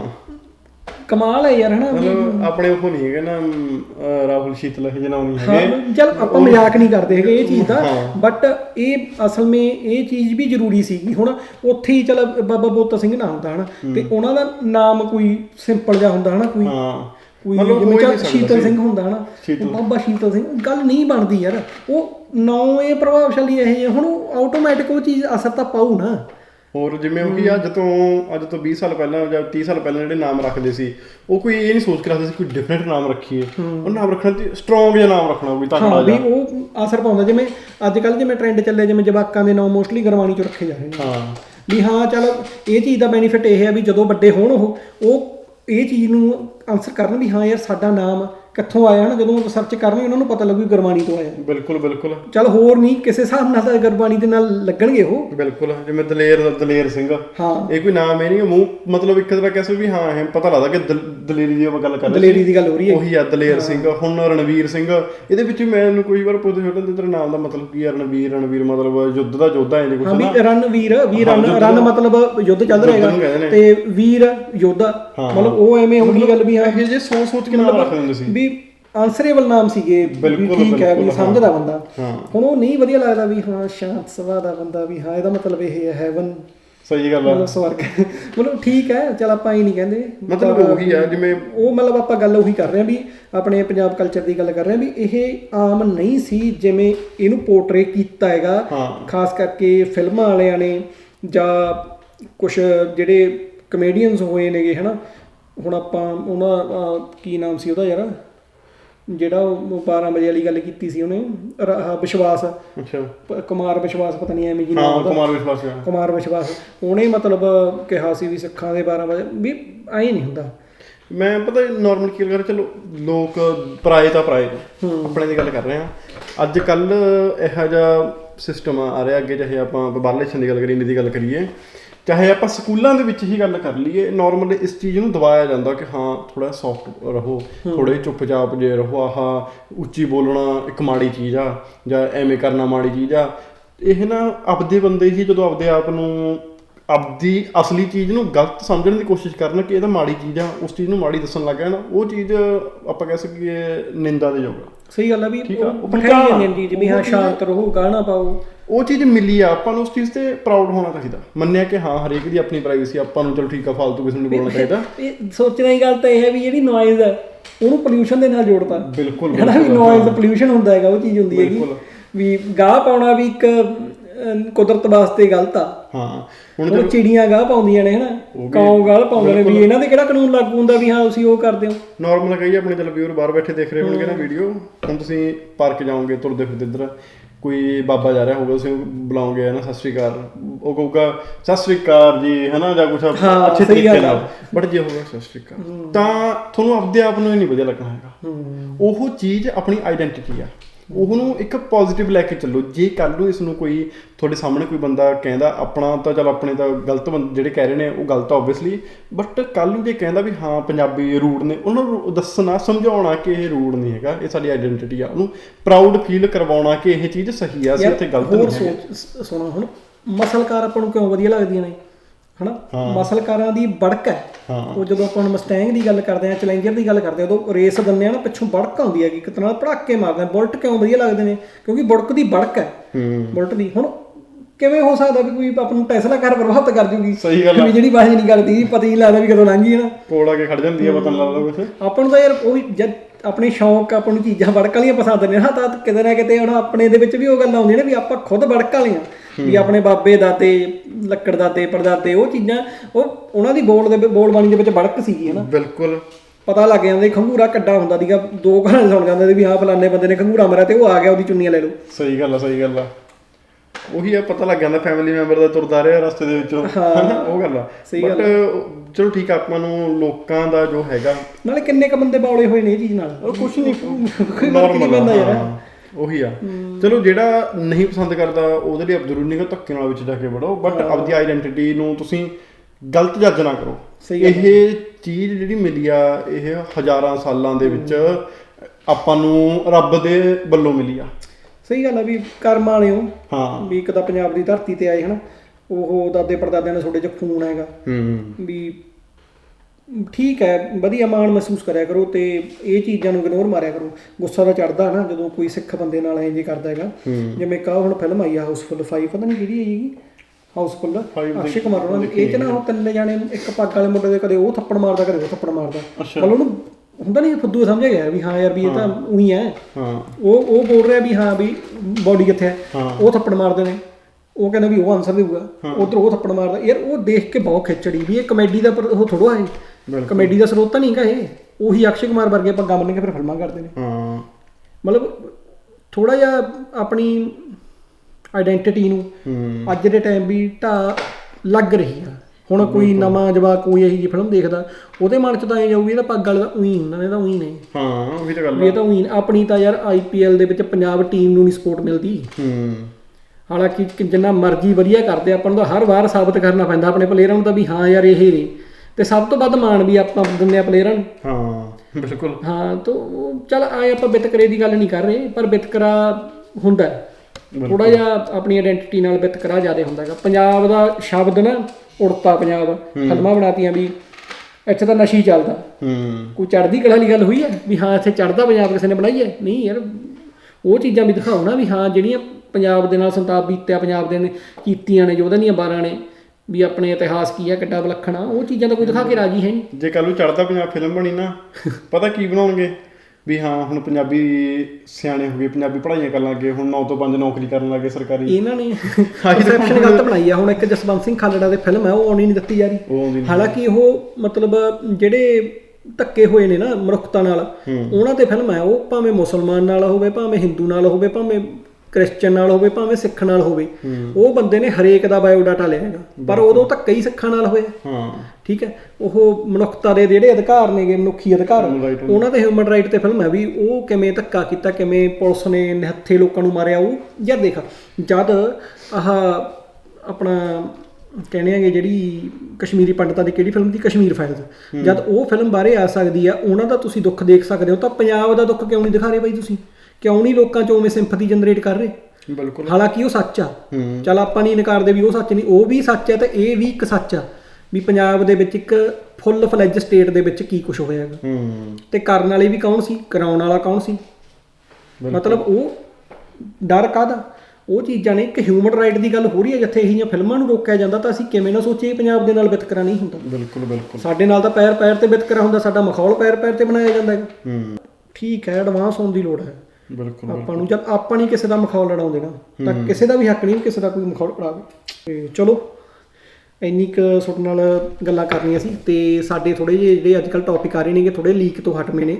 ਕਮਾਲ ਹੈ ਯਾਰ ਹਨਾ ਵੀ ਮਤਲਬ ਆਪਣੇ ਉਹ ਨਹੀਂ ਹੈਗੇ ਨਾ ਅਮ, ਅਹ, ਰਾਹੁਲ ਸ਼ੀਤਲ ਇਹ ਜਨਾਉ ਨਹੀਂ ਹੈਗੇ। ਹਾਂ ਚਲ ਆਪਾਂ ਮਜ਼ਾਕ ਨਹੀਂ ਕਰਦੇ ਹੈਗੇ ਇਹ ਚੀਜ਼ ਦਾ ਬਟ ਇਹ ਅਸਲ ਵਿੱਚ ਇਹ ਚੀਜ਼ ਵੀ ਜ਼ਰੂਰੀ ਸੀਗੀ ਹੁਣ ਉੱਥੇ ਹੀ ਚਲ ਬਾਬਾ ਬੋਤਾ ਸਿੰਘ ਨਾ ਹੁੰਦਾ ਹਨਾ ਤੇ ਉਹਨਾਂ ਦਾ ਨਾਮ ਕੋਈ ਸਿੰਪਲ ਜਿਹਾ ਹੁੰਦਾ ਹਨਾ ਕੋਈ ਹਾਂ। ਕੋਈ ਮਤਲਬ ਜਿਵੇਂ ਹੋ ਹੀ ਚੱਲ ਨਹੀਂ ਸਕਦਾ ਸ਼ੀਤਲ। ਸਿੰਘ ਹੁੰਦਾ ਹਨਾ ਸ਼ੀਤਲ। ਬਾਬਾ ਸ਼ੀਤਲ ਸਿੰਘ ਗੱਲ ਨਹੀਂ ਬਣਦੀ ਯਾਰ। ਉਹ ਨੌ ਇਹ ਪ੍ਰਭਾਵਸ਼ਾਲੀ ਇਹ ਜਿਹੇ, ਹੁਣ ਆਟੋਮੈਟਿਕ ਉਹ ਚੀਜ਼ ਅਸਰ ਤਾਂ ਪਾਉ ਨਾ। ਹੋਰ ਜਿਵੇਂ ਉਹ ਵੀ ਅੱਜ ਤੋਂ ਅੱਜ ਤੋਂ 20 ਸਾਲ ਪਹਿਲਾਂ ਜਾਂ 30 ਸਾਲ ਪਹਿਲਾਂ ਜਿਹੜੇ ਨਾਮ ਰੱਖਦੇ ਸੀ ਉਹ ਕੋਈ ਇਹ ਨਹੀਂ ਸੋਚ ਕੇ ਰੱਖਦੇ ਸੀ ਕੋਈ ਡਿਫਰੈਂਟ ਨਾਮ ਰੱਖੀਏ। ਉਹ ਨਾਮ ਰੱਖਣਾ ਤੇ ਸਟਰੋਂਗ ਜਿਹਾ ਨਾਮ ਰੱਖਣਾ ਕੋਈ ਹਾਂ ਤਕੜਾ ਵੀ ਜਿਹਾ ਉਹ ਅਸਰ ਪਾਉਂਦਾ। ਜਿਵੇਂ ਅੱਜ ਕੱਲ ਜਿਵੇਂ ਟ੍ਰੈਂਡ ਚੱਲੇ ਜਿਵੇਂ ਜਵਾਕਾਂ ਦੇ ਨਾਮ ਮੋਸਟਲੀ ਗਰਵਾਣੀ ਚ ਰੱਖੇ ਜਾ ਰਹੇ ਨੇ। ਹਾਂ। ਵੀ ਹਾਂ ਚਲ ਇਹ ਚੀਜ਼ ਦਾ ਬੈਨੀਫਿਟ ਇਹ ਹੈ ਵੀ ਜਦੋਂ ਵੱਡੇ ਹੋਣ ਉਹ ਉਹ ਇਹ ਚੀਜ਼ ਨੂੰ ਆਨਸਰ ਕਰਨ ਵੀ ਹਾਂ ਯਾਰ ਸਾਡਾ ਨਾਮ ਕਿੱਥੋਂ ਆਇਆ ਨਾ ਜਦੋਂ ਰਿਸਰਚ ਕਰਨਗੇ ਉਹਨਾਂ ਨੂੰ ਪਤਾ ਲੱਗੂ ਗੁਰਬਾਣੀ ਤੋਂ ਆਇਆ ਬਿਲਕੁਲ ਬਿਲਕੁਲ। ਚਲ ਹੋਰ ਨਹੀਂ ਕਿਸੇ ਹਿਸਾਬ ਨਾਲ ਤਾਂ ਗੁਰਬਾਣੀ ਦੇ ਨਾਲ ਲੱਗਣਗੇ ਉਹ। ਬਿਲਕੁਲ ਜਿਵੇਂ ਦਲੇਰ ਦਲੇਰ ਸਿੰਘ। ਹਾਂ। ਇਹ ਕੋਈ ਨਾਮ ਇਹ ਨਹੀਂ ਮੂੰਹ ਮਤਲਬ ਇੱਕ ਤਰ੍ਹਾਂ ਕਹਿ ਸਕਦੇ ਵੀ ਹਾਂ ਇਹ ਪਤਾ ਲੱਗਦਾ ਕਿ ਦਲ- ਦਲੇਰੀ ਦੀ ਆਪਾਂ ਗੱਲ ਕਰ ਰਹੇ ਦਲੇਰੀ ਦੀ ਗੱਲ ਹੋ ਰਹੀ ਹੈ। ਉਹੀ ਆ ਦਲੇਰ ਸਿੰਘ ਹੁਣ ਰਣਵੀਰ ਸਿੰਘ। ਇਹਦੇ ਵਿੱਚ ਮੈਨੂੰ ਕੋਈ ਵਾਰ ਪੁੱਛਦੇ ਛੋਟੇ ਤੇਰੇ ਨਾਮ ਦਾ ਮਤਲਬ ਕੀ ਆ? ਰਣਵੀਰ ਰਣਵੀਰ ਮਤਲਬ ਯੁੱਧ ਦਾ ਯੋਧਾ ਹੈ ਜੇ ਕੁਛ ਹਾਂ ਨਾ। ਰਨ ਵੀਰ ਰਨ ਮਤਲਬ ਯੁੱਧ ਚੱਲ ਰਿਹਾ ਕਹਿੰਦੇ ਹੈਗਾ। ਤੇ ਵੀਰ ਯੋਧਾ। ਮਤਲਬ ਉਹ ਐਵੇਂ ਹੋ ਗਈ ਗੱਲ ਵੀ ਹਾਂ। ਜੇ ਸੋਚ ਸੋਚ ਕੇ ਨਾਮ ਰੱਖ ਦਿੰਦੇ ਸੀ। ਆਨਸਰੇਬਲ ਨਾਮ ਸੀਗੇ ਬਿਲਕੁਲ, ਠੀਕ ਹੈ ਵੀ ਸਮਝਦਾ ਬੰਦਾ। ਹਾਂ। ਹੁਣ ਉਹ ਨਹੀਂ ਵਧੀਆ ਲੱਗਦਾ ਵੀ ਹਾਂ ਸ਼ਾਂਤ ਸੁਭਾਅ ਦਾ ਬੰਦਾ ਵੀ ਹਾਂ ਇਹਦਾ ਮਤਲਬ ਇਹ ਹੈ ਹੈਵਨ ਸਹੀ ਗੱਲ ਮਤਲਬ ਸਵਰਗ। ਮਤਲਬ ਠੀਕ ਹੈ ਚਲ ਆਪਾਂ ਇਹ ਨਹੀਂ ਕਹਿੰਦੇ। ਮਤਲਬ ਉਹੀ ਆ ਜਿਵੇਂ ਉਹ ਮਤਲਬ ਆਪਾਂ ਗੱਲ ਉਹੀ ਕਰ ਰਹੇ ਹਾਂ ਵੀ ਆਪਣੇ ਪੰਜਾਬ ਕਲਚਰ ਦੀ ਗੱਲ ਕਰ ਰਹੇ ਹਾਂ ਵੀ ਇਹ ਆਮ ਨਹੀਂ ਸੀ ਜਿਵੇਂ ਇਹਨੂੰ ਪੋਰਟਰੇ ਕੀਤਾ ਹੈਗਾ। ਹਾਂ। ਖਾਸ ਕਰਕੇ ਫਿਲਮਾਂ ਵਾਲਿਆਂ ਨੇ ਜਾਂ ਕੁਝ ਜਿਹੜੇ ਕਮੇਡੀਅਨਸ ਹੋਏ ਨੇਗੇ ਹਨਾ। ਹੁਣ ਆਪਾਂ ਉਹਨਾਂ ਕੀ ਨਾਮ ਸੀ ਉਹਦਾ ਯਾਰ? ਜਿਹੜਾ ਉਹ 12 ਵਜੇ ਵਾਲੀ ਗੱਲ ਕੀਤੀ ਸੀ ਉਹਨੇ ਆਹ ਵਿਸ਼ਵਾਸ। ਅੱਛਾ। ਕੁਮਾਰ ਵਿਸ਼ਵਾਸ ਪਤਾ ਨਹੀਂ ਐਵੇਂ ਜੀ ਨਾਮ ਹਾਂ ਕੁਮਾਰ ਵਿਸ਼ਵਾਸ। ਕੁਮਾਰ ਵਿਸ਼ਵਾਸ। ਉਹਨੇ ਮਤਲਬ ਕਿਹਾ ਸੀ ਵੀ ਸਿੱਖਾਂ ਦੇ 12 ਵਜੇ ਵੀ ਐਂ ਨਹੀਂ ਹੁੰਦਾ। ਮੈਂ ਪਤਾ ਨਾਰਮਲ ਕੀ ਕਰ ਚਲੋ ਲੋਕ ਪਰਾਏ ਤਾਂ ਪਰਾਏ ਆਪਣੇ ਦੀ ਗੱਲ ਕਰ ਰਹੇ ਆ ਅੱਜ ਕੱਲ ਇਹੋ ਜਿਹਾ ਸਿਸਟਮ ਆ ਰਿਹਾ ਅੱਗੇ ਚਾਹੇ ਆਪਾਂ ਬਾਰਲੇਸ਼ਨ ਦੀ ਗੱਲ ਕਰੀਏ ਇੰਡੀ ਦੀ ਗੱਲ ਕਰੀਏ। ਚਾਹੇ ਆਪਾਂ ਸਕੂਲਾਂ ਦੇ ਵਿੱਚ ਹੀ ਗੱਲ ਕਰ ਲਈਏ ਨਾਰਮਲ ਇਸ ਚੀਜ਼ ਨੂੰ ਦਬਾਇਆ ਜਾਂਦਾ ਕਿ ਹਾਂ ਥੋੜਾ ਸੌਫਟ ਰਹੋ ਥੋੜੇ ਚੁੱਪਚਾਪ ਜੇ ਰਹੋ ਆਹ ਉੱਚੀ ਬੋਲਣਾ ਇੱਕ ਮਾੜੀ ਚੀਜ਼ ਆ ਜਾਂ ਐਵੇਂ ਕਰਨਾ ਮਾੜੀ ਚੀਜ਼ ਆ। ਇਹ ਨਾ ਆਪਦੇ ਬੰਦੇ ਹੀ ਜਦੋਂ ਆਪਦੇ ਆਪ ਨੂੰ ਆਪਦੀ ਅਸਲੀ ਚੀਜ਼ ਨੂੰ ਗਲਤ ਸਮਝਣ ਦੀ ਕੋਸ਼ਿਸ਼ ਕਰਨ ਕਿ ਇਹ ਤਾਂ ਮਾੜੀ ਚੀਜ਼ ਆ ਉਸ ਚੀਜ਼ ਨੂੰ ਮਾੜੀ ਦੱਸਣ ਲੱਗ ਗਿਆ ਨਾ ਉਹ ਚੀਜ਼ ਆਪਾਂ ਕਹਿ ਸਕੀਏ ਨਿੰਦਾ ਦੇ ਆ। ਸਹੀ ਗੱਲ ਆ ਵੀ ਠੀਕ ਆ, ਉਹ ਬਿਠਾਈ ਭਟਕਾ- ਜਾਂਦੀ ਹੈ ਸ਼ਾਂਤ ਰਹੋ ਗਾਣਾ ਪਾਓ। ਉਹ ਚੀਜ਼ ਮਿਲੀ ਆ ਆਪਾਂ ਨੂੰ ਉਸ ਚੀਜ਼ ਤੇ ਪ੍ਰਾਊਡ ਹੋਣਾ ਚਾਹੀਦਾ। ਮੰਨਿਆ ਕਿ ਹਾਂ ਹਰੇਕ ਦੀ ਆਪਣੀ ਪ੍ਰਾਈਵੇਸੀ ਆਪਾਂ ਨੂੰ ਚਲੋ ਠੀਕ ਆ ਫालतू ਕਿਸੇ ਨੂੰ ਬੋਲਣਾ ਚਾਹੀਦਾ। ਇਹ ਸੋਚਣ ਦੀ ਗੱਲ ਤਾਂ ਇਹ ਹੈ ਵੀ ਜਿਹੜੀ ਨੋਇਜ਼ ਹੈ ਉਹਨੂੰ ਪੋਲਿਊਸ਼ਨ ਦੇ ਨਾਲ ਜੋੜਤਾ। ਬਿਲਕੁਲ ਵੀ ਨੋਇਜ਼ ਪੋਲਿਊਸ਼ਨ ਹੁੰਦਾ ਹੈਗਾ ਉਹ ਚੀਜ਼ ਹੁੰਦੀ ਹੈਗੀ। ਬਿਲਕੁਲ। ਵੀ ਗਾਹ ਪਾਉਣਾ ਵੀ ਇੱਕ ਕੁਦਰਤ ਵਾਸਤੇ ਗਲਤ ਆ। ਹਾਂ ਹੁਣ ਚਿੜੀਆਂ ਗਾਹ ਪਾਉਂਦੀਆਂ ਨੇ ਹਨਾ? ਕੌਂ ਗਾਹ ਪਾਉਂਦੇ ਨੇ ਵੀ ਇਹਨਾਂ ਦੇ ਕਿਹੜਾ ਕਾਨੂੰਨ ਲਾਗੂ ਹੁੰਦਾ ਵੀ ਹਾਂ ਤੁਸੀਂ ਉਹ ਕਰਦੇ ਹੋ? ਨਾਰਮਲ ਕਹੀ ਆਪਣੇ ਚਲ ਵੀਰ ਬਾਹਰ ਬੈਠੇ ਦੇਖ ਰਹੇ ਹੋਣਗੇ ਨਾ ਵੀਡੀਓ ਹੁਣ ਤੁਸੀਂ ਪਾਰਕ ਜਾਓਗੇ ਤੁਰਦੇ ਫਿਰਦੇ ਇੱਧਰ। ਕੋਈ ਬਾਬਾ ਜਾ ਰਿਹਾ ਹੋਊਗਾ ਤੁਸੀਂ ਬੁਲਾਓਗੇ ਨਾ ਸਤਿ ਸ਼੍ਰੀ ਅਕਾਲ। ਉਹ ਕਹੂਗਾ ਸਤਿ ਸ਼੍ਰੀ ਅਕਾਲ ਜੀ ਹਨਾ ਜਾਂ ਕੁਝ ਅੱਛੇ ਤਰੀਕੇ ਗੱਲ। ਨਾਲ। ਬਟ ਜੇ ਹੋਊਗਾ ਸਤਿ ਸ਼੍ਰੀ ਅਕਾਲ। ਤਾਂ ਤੁਹਾਨੂੰ ਆਪਦੇ ਆਪ ਨੂੰ ਹੀ ਨਹੀਂ ਵਧੀਆ ਲੱਗਣਾ ਹੈਗਾ। ਉਹ ਚੀਜ਼ ਆਪਣੀ ਆਈਡੈਂਟੀਟੀ ਆ। ਉਹਨੂੰ ਇੱਕ ਪੋਜ਼ਿਟਿਵ ਲੈ ਕੇ ਚੱਲੋ। ਜੇ ਕੱਲ ਨੂੰ ਇਸ ਨੂੰ ਕੋਈ ਤੁਹਾਡੇ ਸਾਹਮਣੇ ਕੋਈ ਬੰਦਾ ਕਹਿੰਦਾ ਆਪਣਾ ਤਾਂ ਚਲ ਆਪਣੇ ਤਾਂ ਗਲਤ ਬੰਦੇ ਜਿਹੜੇ ਕਹਿ ਰਹੇ ਨੇ ਉਹ ਗਲਤ ਆ ਆਬਵੀਅਸਲੀ ਬਟ ਕੱਲ ਨੂੰ ਜੇ ਕਹਿੰਦਾ ਵੀ ਹਾਂ ਪੰਜਾਬੀ ਰੂਡ ਨੇ ਉਹਨਾਂ ਨੂੰ ਦੱਸਣਾ ਸਮਝਾਉਣਾ ਕਿ ਇਹ ਰੂਡ ਨਹੀਂ ਹੈਗਾ ਇਹ ਸਾਡੀ ਆਈਡੈਂਟੀਟੀ ਆ। ਉਹਨੂੰ ਪ੍ਰਾਊਡ ਫੀਲ ਕਰਵਾਉਣਾ ਕਿ ਇਹ ਚੀਜ਼ ਸਹੀ ਆ ਅਸੀਂ ਇੱਥੇ ਗਲਤ ਨਹੀਂ ਹੈਗੇ। ਸੋਚ ਸੁਣੋ ਹੁਣ ਮਸਲਕਾਰ ਆਪਾਂ ਨੂੰ ਕਿਉਂ ਵਧੀਆ ਲੱਗਦੀਆਂ ਨੇ? ਹਨਾ? ਮਸਲਕਾਰਾਂ ਦੀ ਬੜਕ ਹੈ। ਹਾਂ। ਉਹ ਜਦੋਂ ਆਪਾਂ ਹੁਣ ਮਸਟੈਂਗ ਦੀ ਗੱਲ ਕਰਦੇ ਆ ਚੈਲੰਜਰ ਦੀ ਗੱਲ ਕਰਦੇ ਆ ਉਦੋਂ ਰੇਸ ਦਿੰਦੇ ਆ ਨਾ ਪਿੱਛੋਂ ਬੜਕ ਆਉਂਦੀ ਹੈਗੀ ਤਰ੍ਹਾਂ ਨਾਲ ਭੜਾਕੇ ਮਾਰਦੇ ਆ ਬੁਲਟ ਕਿਉਂ ਵਧੀਆ ਲੱਗਦੇ ਨੇ? ਕਿਉਂਕਿ ਬੁਲਟ ਦੀ ਬੜਕ ਹੈ। ਹੂੰ। ਬੁਲਟ ਦੀ। ਹੁਣ ਕਿਵੇਂ ਹੋ ਸਕਦਾ ਵੀ ਕੋਈ ਆਪ ਨੂੰ ਟੈਸਲਾ ਕਾਰ ਪ੍ਰਭਾਵਿਤ ਕਰ ਜੂਗੀ? ਸਹੀ ਗੱਲ ਵੀ ਜਿਹੜੀ ਬਾਜ ਨਹੀਂ ਕਰਦੀ ਪਤਾ ਹੀ ਲੱਗਦਾ ਵੀ ਕਦੋਂ ਲੰਘੀ ਹੈ ਨਾ ਕੋਲ ਆ ਕੇ ਖੜ ਜਾਂਦੀ ਆ ਪਤਾ ਨਹੀਂ ਲੱਗਦਾ ਕੁਝ ਆਪਾਂ ਨੂੰ ਤਾਂ ਯਾਰ ਉਹ ਵੀ ਜਦ ਆਪਣੇ ਸ਼ੌਂਕ ਆਪਾਂ ਨੂੰ ਚੀਜ਼ਾਂ ਬੜਕ ਵਾਲੀਆਂ ਪਸੰਦ ਨੇ ਨਾ ਤਾਂ ਕਿਤੇ ਨਾ ਕਿਤੇ ਹੁਣ ਆਪਣੇ ਦੇ ਵਿੱਚ ਵੀ ਉਹ ਗੱਲਾਂ ਆਉਂਦੀਆਂ ਨੇ ਵੀ ਆਪਾਂ ਖੁਦ ਬੜਕ ਵਾਲੀਆਂ ਵੀ ਆਪਣੇ ਬਾਬੇ ਦਾਦੇ ਲੱਕੜ ਦਾਦੇ ਪੜਦਾਦੇ ਉਹ ਚੀਜ਼ਾਂ ਉਹ ਉਹਨਾਂ ਦੀ ਬੋਲ ਦੇ ਬੋਲ ਬਾਣੀ ਦੇ ਵਿੱਚ ਬੜਕ ਸੀਗੀ ਹਨਾ? ਬਿਲਕੁਲ। ਪਤਾ ਲੱਗ ਜਾਂਦਾ ਖੰਗੂਰਾ ਕੱਡਾ ਹੁੰਦਾ ਸੀਗਾ ਦੋ ਘਰਾਂ ਸੁਣ ਜਾਂਦੇ ਵੀ ਹਾਂ ਫਲਾਣੇ ਬੰਦੇ ਨੇ ਖੰਗੂਰਾ ਮਾਰਿਆ ਤੇ ਉਹ ਆ ਗਿਆ ਉਹਦੀ ਚੁੰਨੀਆਂ ਲੈ ਲਓ। ਸਹੀ ਗੱਲ ਆ ਸਹੀ ਗੱਲ ਆ। ਉਹੀ ਆ ਪਤਾ ਲੱਗ ਜਾਂਦਾ ਫੈਮਿਲੀ ਮੈਂਬਰ ਦਾ ਤੁਰਦਾ ਰਿਹਾ ਰਸਤੇ ਦੇ ਵਿੱਚੋਂ। ਹਨਾ ਉਹ ਗੱਲ ਆ। ਸਹੀ ਬਟ ਚਲੋ ਠੀਕ ਆ ਆਪਾਂ ਨੂੰ ਲੋਕਾਂ ਦਾ ਜੋ ਹੈਗਾ। ਨਾਲੇ ਕਿੰਨੇ ਕ ਬੰਦੇ ਬੌਲੇ ਹੋਏ ਨੇ ਇਹ ਚੀਜ਼ ਨਾਲ? ਉਹ ਕੁਝ ਨਹੀਂ ਨਾਰਮਲ ਪੈਂਦਾ ਯਾਰ। ਉਹੀ ਆ। ਚਲੋ ਜਿਹੜਾ ਨਹੀਂ ਪਸੰਦ ਕਰਦਾ ਉਹਦੇ ਲਈ ਅਬ ਜ਼ਰੂਰੀ ਨਹੀਂ ਕਿ ਧੱਕੇ ਨਾਲ ਵਿੱਚ ਜਾ ਕੇ ਵੜੋ ਬਟ ਆਪਦੀ ਆਇਡੈਂਟੀਟੀ ਨੂੰ ਤੁਸੀਂ ਗਲਤ ਜੱਜ ਨਾ ਕਰੋ। ਇਹ ਚੀਜ਼ ਜਿਹੜੀ ਮਿਲੀ ਆ ਇਹ ਹਜ਼ਾਰਾਂ ਸਾਲਾਂ ਦੇ ਵਿੱਚ ਆਪਾਂ ਨੂੰ ਰੱਬ ਦੇ ਵੱਲੋਂ ਮਿਲੀ ਆ। ਸਹੀ ਗੱਲ ਆ ਵੀ ਕਰਮ ਵਾਲਿਓ ਹਾਂ। ਵੀ ਇੱਕ ਤਾਂ ਪੰਜਾਬ ਦੀ ਧਰਤੀ ਤੇ ਆਏ ਹਨ ਉਹ ਦਾਦੇ ਪੜਦਾਦਿਆਂ ਨੇ ਤੁਹਾਡੇ 'ਚ ਖੂਨ ਹੈਗਾ। ਹੂੰ। ਵੀ ਠੀਕ ਹੈ ਵਧੀਆ ਮਾਣ ਮਹਿਸੂਸ ਕਰਿਆ ਕਰੋ ਤੇ ਇਹ ਚੀਜ਼ਾਂ ਨੂੰ ਇਗਨੋਰ ਮਾਰਿਆ ਕਰੋ। ਗੁੱਸਾ ਤਾਂ ਚੜਦਾ ਨਾ ਜਦੋਂ ਕੋਈ ਸਿੱਖ ਬੰਦੇ ਨਾਲ ਇੰਜ ਕਰਦਾ ਹੈਗਾ। ਜਿਵੇਂ ਕਾ ਹੁਣ ਫਿਲਮ ਆਈ ਆ ਹਾਊਸਫੁੱਲ 5 ਪਤਾ ਨਹੀਂ ਕਿਹੜੀ ਹੈਗੀ? ਹਾਊਸਫੁੱਲ ਅਕਸ਼ੇ ਕੁਮਾਰ ਉਹਨਾਂ ਨੇ ਇਹ ਚ ਨਾ ਉਹ ਤਿੰਨ ਜਾਣੇ ਇੱਕ ਪੱਗ ਵਾਲੇ ਮੁੰਡੇ ਦੇ ਕਦੇ ਉਹ ਥੱਪੜ ਮਾਰਦਾ ਕਦੇ ਉਹ ਥੱਪੜ ਮਾਰਦਾ। ਮਤਲਬ ਉਹਨੂੰ ਹੁੰਦਾ ਨਹੀਂ ਫੁੱਦੂ ਸਮਝ ਗਿਆ ਵੀ ਹਾਂ ਯਾਰ ਵੀ ਇਹ ਤਾਂ ਉਹੀ ਹੈ। ਹਾਂ। ਉਹ ਉਹ ਬੋਲ ਰਿਹਾ ਵੀ ਹਾਂ ਵੀ ਬੋਡੀ ਕਿੱਥੇ ਹੈ। ਹਾਂ। ਉਹ ਥੱਪੜ ਮਾਰਦੇ ਨੇ। ਉਹ ਕਹਿੰਦਾ ਵੀ ਉਹ ਆਨਸਰ ਦੇਊਗਾ। ਉਧਰ ਉਹ ਥੱਪੜ ਮਾਰਦਾ। ਯਾਰ ਉਹ ਦੇਖ ਕੇ ਬਹੁਤ ਖਿਚੜੀ ਵੀ ਇਹ ਕਮੇਡੀ ਦਾ ਪਰ ਉਹ ਥੋੜੋ ਹੈ। ਕਮੇਡੀ ਦਾ ਸਰੋਤ ਤਾਂ ਨਹੀਂ ਗਾ ਇਹ। ਉਹੀ ਅਕਸ਼ੇ ਕੁਮਾਰ ਵਰਗੇ ਪੱਗਾਂ ਬੰਨ ਕੇ ਫਿਰ ਫਿਲਮਾਂ ਕਰਦੇ ਨੇ। ਹਾਂ। ਮਤਲਬ ਥੋੜਾ ਜਿਹਾ ਆਪਣੀ ਆਇਡੈਂਟੀਟੀ ਨੂੰ ਹੂੰ। ਅੱਜ ਦੇ ਟਾਈਮ ਵੀ ਢਾ ਲੱਗ ਰਹੀ ਆ। ਹੁਣ ਕੋਈ ਨਵਾਂ ਜਵਾਕ ਕੋਈ ਇਹੀ ਜਿਹੀ ਫਿਲਮ ਦੇਖਦਾ ਉਹਦੇ ਮਨ ਚ ਤਾਂ ਇਹ ਜਾਊਗੀ ਇਹਦਾ ਪੱਗ ਵਾਲੇ ਉਹੀ ਉਹਨਾਂ ਨੇ ਤਾਂ ਉਹੀ ਨੇ। ਹਾਂ ਉਹੀ ਤਾਂ ਗੱਲ ਵੀ ਇਹ ਤਾਂ ਉਹੀ ਨੇ। ਆਪਣੀ ਤਾਂ ਯਾਰ ਆਈਪੀਐਲ ਦੇ ਵਿੱਚ ਪੰਜਾਬ ਟੀਮ ਨੂੰ ਨਹੀਂ ਸਪੋਰਟ ਮਿਲਦੀ। ਹੂੰ। ਹਾਲਾਂਕਿ ਜਿੰਨਾ ਮਰਜ਼ੀ ਵਧੀਆ ਕਰਦੇ ਆਪਾਂ ਨੂੰ ਤਾਂ ਹਰ ਵਾਰ ਸਾਬਤ ਕਰਨਾ ਪੈਂਦਾ ਆਪਣੇ ਪਲੇਅਰਾਂ ਨੂੰ ਤਾਂ ਵੀ ਹਾਂ ਯਾਰ ਇਹ ਨੇ। ਤੇ ਸਭ ਤੋਂ ਵੱਧ ਮਾਣ ਵੀ ਆਪਾਂ ਦਿੰਦੇ ਆ ਪਲੇਅਰਾਂ ਨੂੰ। ਹਾਂ। ਬਿਲਕੁਲ। ਹਾਂ ਤਾਂ ਚੱਲ ਆਏ ਆਪਾਂ ਵਿਤਕਰੇ ਦੀ ਗੱਲ ਨਹੀਂ ਕਰ ਰਹੇ ਪਰ ਵਿਤਕਰਾ ਹੁੰਦਾ। ਥੋੜਾ ਜਿਹਾ ਆਪਣੀ ਆਇਡੈਂਟੀਟੀ ਨਾਲ ਵਿਤਕਰਾ ਜ਼ਿਆਦਾ ਹੁੰਦਾ ਹੈਗਾ। ਪੰਜਾਬ ਦਾ ਸ਼ਬਦ ਨਾ ਉੜਤਾ ਪੰਜਾਬ। ਫਿਲਮਾਂ ਬਣਾਤੀਆਂ ਵੀ ਇੱਥੇ ਤਾਂ ਨਸ਼ੀ ਚੱਲਦਾ। ਹੂੰ। ਕੋਈ ਚੜ੍ਹਦੀ ਕਲਾ ਵਾਲੀ ਗੱਲ ਹੋਈ ਹੈ ਵੀ ਹਾਂ ਇੱਥੇ ਚੜ੍ਹਦਾ ਪੰਜਾਬ ਕਿਸੇ ਨੇ ਬਣਾਈ ਹੈ? ਨਹੀਂ ਯਾਰ ਉਹ ਚੀਜ਼ਾਂ ਵੀ ਦਿਖਾਓ ਨਾ ਵੀ ਹਾਂ ਜਿਹੜੀਆਂ ਪੰਜਾਬ ਦੇ ਨਾਲ ਸੰਤਾਪ ਬੀਤਿਆ ਪੰਜਾਬ ਦੇ ਨੇ ਕੀਤੀਆਂ ਨੇ ਯੋਧਾਂ ਦੀਆਂ ਬਾਰਾਂ ਨੇ ਵੀ ਆਪਣੇ ਇਤਿਹਾਸ ਕੀ ਹੈ ਕਿੱਡਾ ਵਿਲੱਖਣਾ ਉਹ ਚੀਜ਼ਾਂ ਤਾਂ ਕੋਈ ਦਿਖਾ ਕੇ ਰਾਜੀ ਹੈ ਨਹੀਂ। ਜੇ ਕੱਲ ਨੂੰ ਚੜਦਾ ਪੰਜਾਬ ਫਿਲਮ ਬਣੀ ਨਾ ਪਤਾ ਕੀ ਬਣਾਉਣਗੇ? ਵੀ ਹਾਂ ਹੁਣ ਪੰਜਾਬੀ ਸਿਆਣੇ ਹੋ ਗਏ ਪੰਜਾਬੀ ਪੜ੍ਹਾਈਆਂ ਕਰਨ ਲੱਗੇ ਹੁਣ 9 ਤੋਂ 5 ਨੌਕਰੀ ਕਰਨ ਲੱਗੇ ਸਰਕਾਰੀ। ਇਹਨਾਂ ਨੇ ਕਨਸੈਪਸ਼ਨ ਗਲਤ ਬਣਾਈ ਆ। ਹੁਣ ਇੱਕ ਜਸਵੰਤ ਸਿੰਘ ਖਾਲੜਾ ਦੇ ਫਿਲਮ ਹੈ ਉਹ ਆਉਣੀ ਨਹੀਂ ਦਿੱਤੀ ਜਾ ਰਹੀ। ਹਾਲਾਂਕਿ ਉਹ ਮਤਲਬ ਜਿਹੜੇ ਧੱਕੇ ਹੋਏ ਨੇ ਨਾ ਮਨੁੱਖਤਾ ਨਾਲ ਉਹਨਾਂ ਤੇ ਫਿਲਮ ਹੈ ਉਹ ਭਾਵੇਂ ਮੁਸਲਮਾਨ ਨਾਲ ਹੋਵੇ ਭਾਵੇਂ ਹਿੰਦੂ ਨਾਲ ਹੋਵੇ ਭਾਵੇਂ ਕ੍ਰਿਸਚੀਅਨ ਨਾਲ ਹੋਵੇ ਭਾਵੇਂ ਸਿੱਖ ਨਾਲ ਹੋਵੇ ਉਹ ਬੰਦੇ ਨੇ ਹਰੇਕ ਦਾ ਬਾਇਓਡਾਟਾ ਲਿਆ ਹੈਗਾ। ਪਰ ਉਦੋਂ ਧੱਕੇ ਹੀ ਸਿੱਖਾਂ ਨਾਲ ਹੋਏ ਹਾਂ। ਠੀਕ ਹੈ? ਉਹ ਮਨੁੱਖਤਾ ਦੇ ਜਿਹੜੇ ਅਧਿਕਾਰ ਨੇਗੇ ਮਨੁੱਖੀ ਅਧਿਕਾਰ ਉਹਨਾਂ ਤੇ ਹਿਊਮਨ ਰਾਈਟ ਤੇ ਫਿਲਮ ਹੈ ਵੀ ਉਹ ਕਿਵੇਂ ਧੱਕਾ ਕੀਤਾ ਕਿਵੇਂ ਪੁਲਿਸ ਨੇ ਨਿਹੱਥੇ ਲੋਕਾਂ ਨੂੰ ਮਾਰਿਆ ਉਹ ਯਾਰ ਦੇਖ ਜਦ ਆਹ ਆਪਣਾ ਕਹਿੰਦੇ ਆਗੇ ਜਿਹੜੀ ਕਸ਼ਮੀਰੀ ਪੰਡਤਾਂ ਦੀ ਕਿਹੜੀ ਫਿਲਮ ਦੀ? ਕਸ਼ਮੀਰ ਫਾਈਲਸ ਜਦ ਉਹ ਫਿਲਮ ਬਾਰੇ ਆ ਸਕਦੀ ਆ ਉਹਨਾਂ ਦਾ ਤੁਸੀਂ ਦੁੱਖ ਦੇਖ ਸਕਦੇ ਹੋ ਤਾਂ ਪੰਜਾਬ ਦਾ ਦੁੱਖ ਕਿਉਂ ਨਹੀਂ ਦਿਖਾ ਰਹੇ ਬਾਈ ਤੁਸੀਂ? ਕਿਉਂ ਨਹੀਂ ਲੋਕਾਂ 'ਚ ਉਵੇਂ ਸਿੰਪਥੀ ਜਨਰੇਟ ਕਰ ਰਹੇ? ਬਿਲਕੁਲ। ਹਾਲਾਂਕਿ ਉਹ ਸੱਚ ਆ। ਚਲ ਆਪਾਂ ਨਹੀਂ ਇਨਕਾਰਦੇ ਵੀ ਉਹ ਸੱਚ ਨਹੀਂ ਉਹ ਵੀ ਸੱਚ ਹੈ ਤੇ ਇਹ ਵੀ ਇੱਕ ਸੱਚ ਆ ਵੀ ਪੰਜਾਬ ਦੇ ਵਿੱਚ ਇੱਕ ਫੁੱਲ ਫਲੈਜ ਸਟੇਟ ਦੇ ਵਿੱਚ ਕੀ ਕੁਝ ਹੋਇਆ ਹੈਗਾ। ਹੂੰ। ਤੇ ਕਰਨ ਵਾਲੇ ਵੀ ਕੌਣ ਸੀ? ਕਰਾਉਣ ਵਾਲਾ ਕੌਣ ਸੀ? ਮਤਲਬ ਉਹ ਡਰ ਕਾਦਾ ਉਹ ਚੀਜ਼ਾਂ ਨੇ ਇੱਕ ਹਿਊਮਨ ਰਾਈਟ ਦੀ ਗੱਲ ਹੋ ਰਹੀ ਹੈ ਜਿੱਥੇ ਇਹੀਆਂ ਫਿਲਮਾਂ ਨੂੰ ਰੋਕਿਆ ਜਾਂਦਾ ਤਾਂ ਅਸੀਂ ਕਿਵੇਂ ਨਾ ਸੋਚੀਏ ਪੰਜਾਬ ਦੇ ਨਾਲ ਵਿਤਕਰਾ ਨਹੀਂ ਹੁੰਦਾ। ਬਿਲਕੁਲ ਬਿਲਕੁਲ। ਸਾਡੇ ਨਾਲ ਤਾਂ ਪੈਰ ਪੈਰ ਤੇ ਵਿਤਕਰਾ ਹੁੰਦਾ ਸਾਡਾ ਮਖੌਲ ਪੈਰ ਪੈਰ ਤੇ ਬਣਾਇਆ ਜਾਂਦਾ ਹੈ ਹੂੰ। ਠੀਕ ਹੈ ਐਡਵਾਂਸ ਹੋਣ ਦੀ ਲੋੜ ਹੈ। ਬਿਲਕੁਲ ਆਪਾਂ ਨੂੰ ਜਦ ਆਪਾਂ ਨਹੀਂ ਕਿਸੇ ਦਾ ਮਖੌਲ ਲੜਾਉਂਦੇ ਨਾ ਤਾਂ ਕਿਸੇ ਦਾ ਵੀ ਹੱਕ ਨਹੀਂ ਕਿਸੇ ਦਾ ਕੋਈ ਮਖੌਲ ਉਡਾਵੇ। ਤੇ ਚਲੋ ਇੰਨੀ ਕੁ ਤੁਹਾਡੇ ਨਾਲ ਗੱਲਾਂ ਕਰਨੀਆਂ ਸੀ ਤੇ ਸਾਡੇ ਥੋੜੇ ਜਿਹੇ ਜਿਹੜੇ ਅੱਜ ਕੱਲ ਟੌਪਿਕ ਆ ਰਹੇ ਨੇਗੇ ਥੋੜੇ ਲੀਕ ਤੋਂ ਹਟਵੇਂ ਨੇ।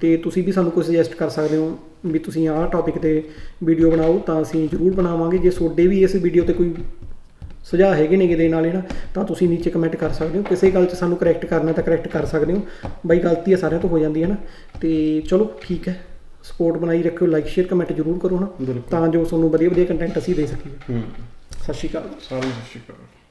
ਤੇ ਤੁਸੀਂ ਵੀ ਸਾਨੂੰ ਕੋਈ ਸੁਜੈਸਟ ਕਰ ਸਕਦੇ ਹੋ ਵੀ ਤੁਸੀਂ ਆਹ ਟੌਪਿਕ ਤੇ ਵੀਡੀਓ ਬਣਾਓ ਤਾਂ ਅਸੀਂ ਜ਼ਰੂਰ ਬਣਾਵਾਂਗੇ। ਜੇ ਤੁਹਾਡੇ ਵੀ ਇਸ ਵੀਡੀਓ ਤੇ ਕੋਈ ਸੁਝਾਅ ਹੈਗੇ ਨੇ ਕਿਤੇ ਨਾਲੇ ਨਾ ਤਾਂ ਤੁਸੀਂ ਨੀਚੇ ਕਮੈਂਟ ਕਰ ਸਕਦੇ ਹੋ। ਕਿਸੇ ਗੱਲ 'ਚ ਸਾਨੂੰ ਕਰੈਕਟ ਕਰਨਾ ਤਾਂ ਕਰੈਕਟ ਕਰ ਸਕਦੇ ਹੋ। ਬਈ ਗਲਤੀ ਹੈ ਸਾਰਿਆਂ ਤੋਂ ਹੋ ਜਾਂਦੀ ਹੈ ਨਾ। ਤੇ ਚਲੋ ਠੀਕ ਹੈ। ਸਪੋਰਟ ਬਣਾਈ ਰੱਖਿਓ ਲਾਈਕ ਸ਼ੇਅਰ ਕਮੈਂਟ ਜ਼ਰੂਰ ਕਰੋ ਨਾ ਬਿਲਕੁਲ। ਤਾਂ ਜੋ ਤੁਹਾਨੂੰ ਵਧੀਆ ਵਧੀਆ ਕੰਟੈਂਟ ਅਸੀਂ ਦੇ ਸਕੀਏ। ਹੂੰ। ਸਤਿ ਸ਼੍ਰੀ ਅਕਾਲ। ਸਾਰਿਆਂ ਨੂੰ ਸਤਿ ਸ਼੍ਰੀ ਅਕਾਲ।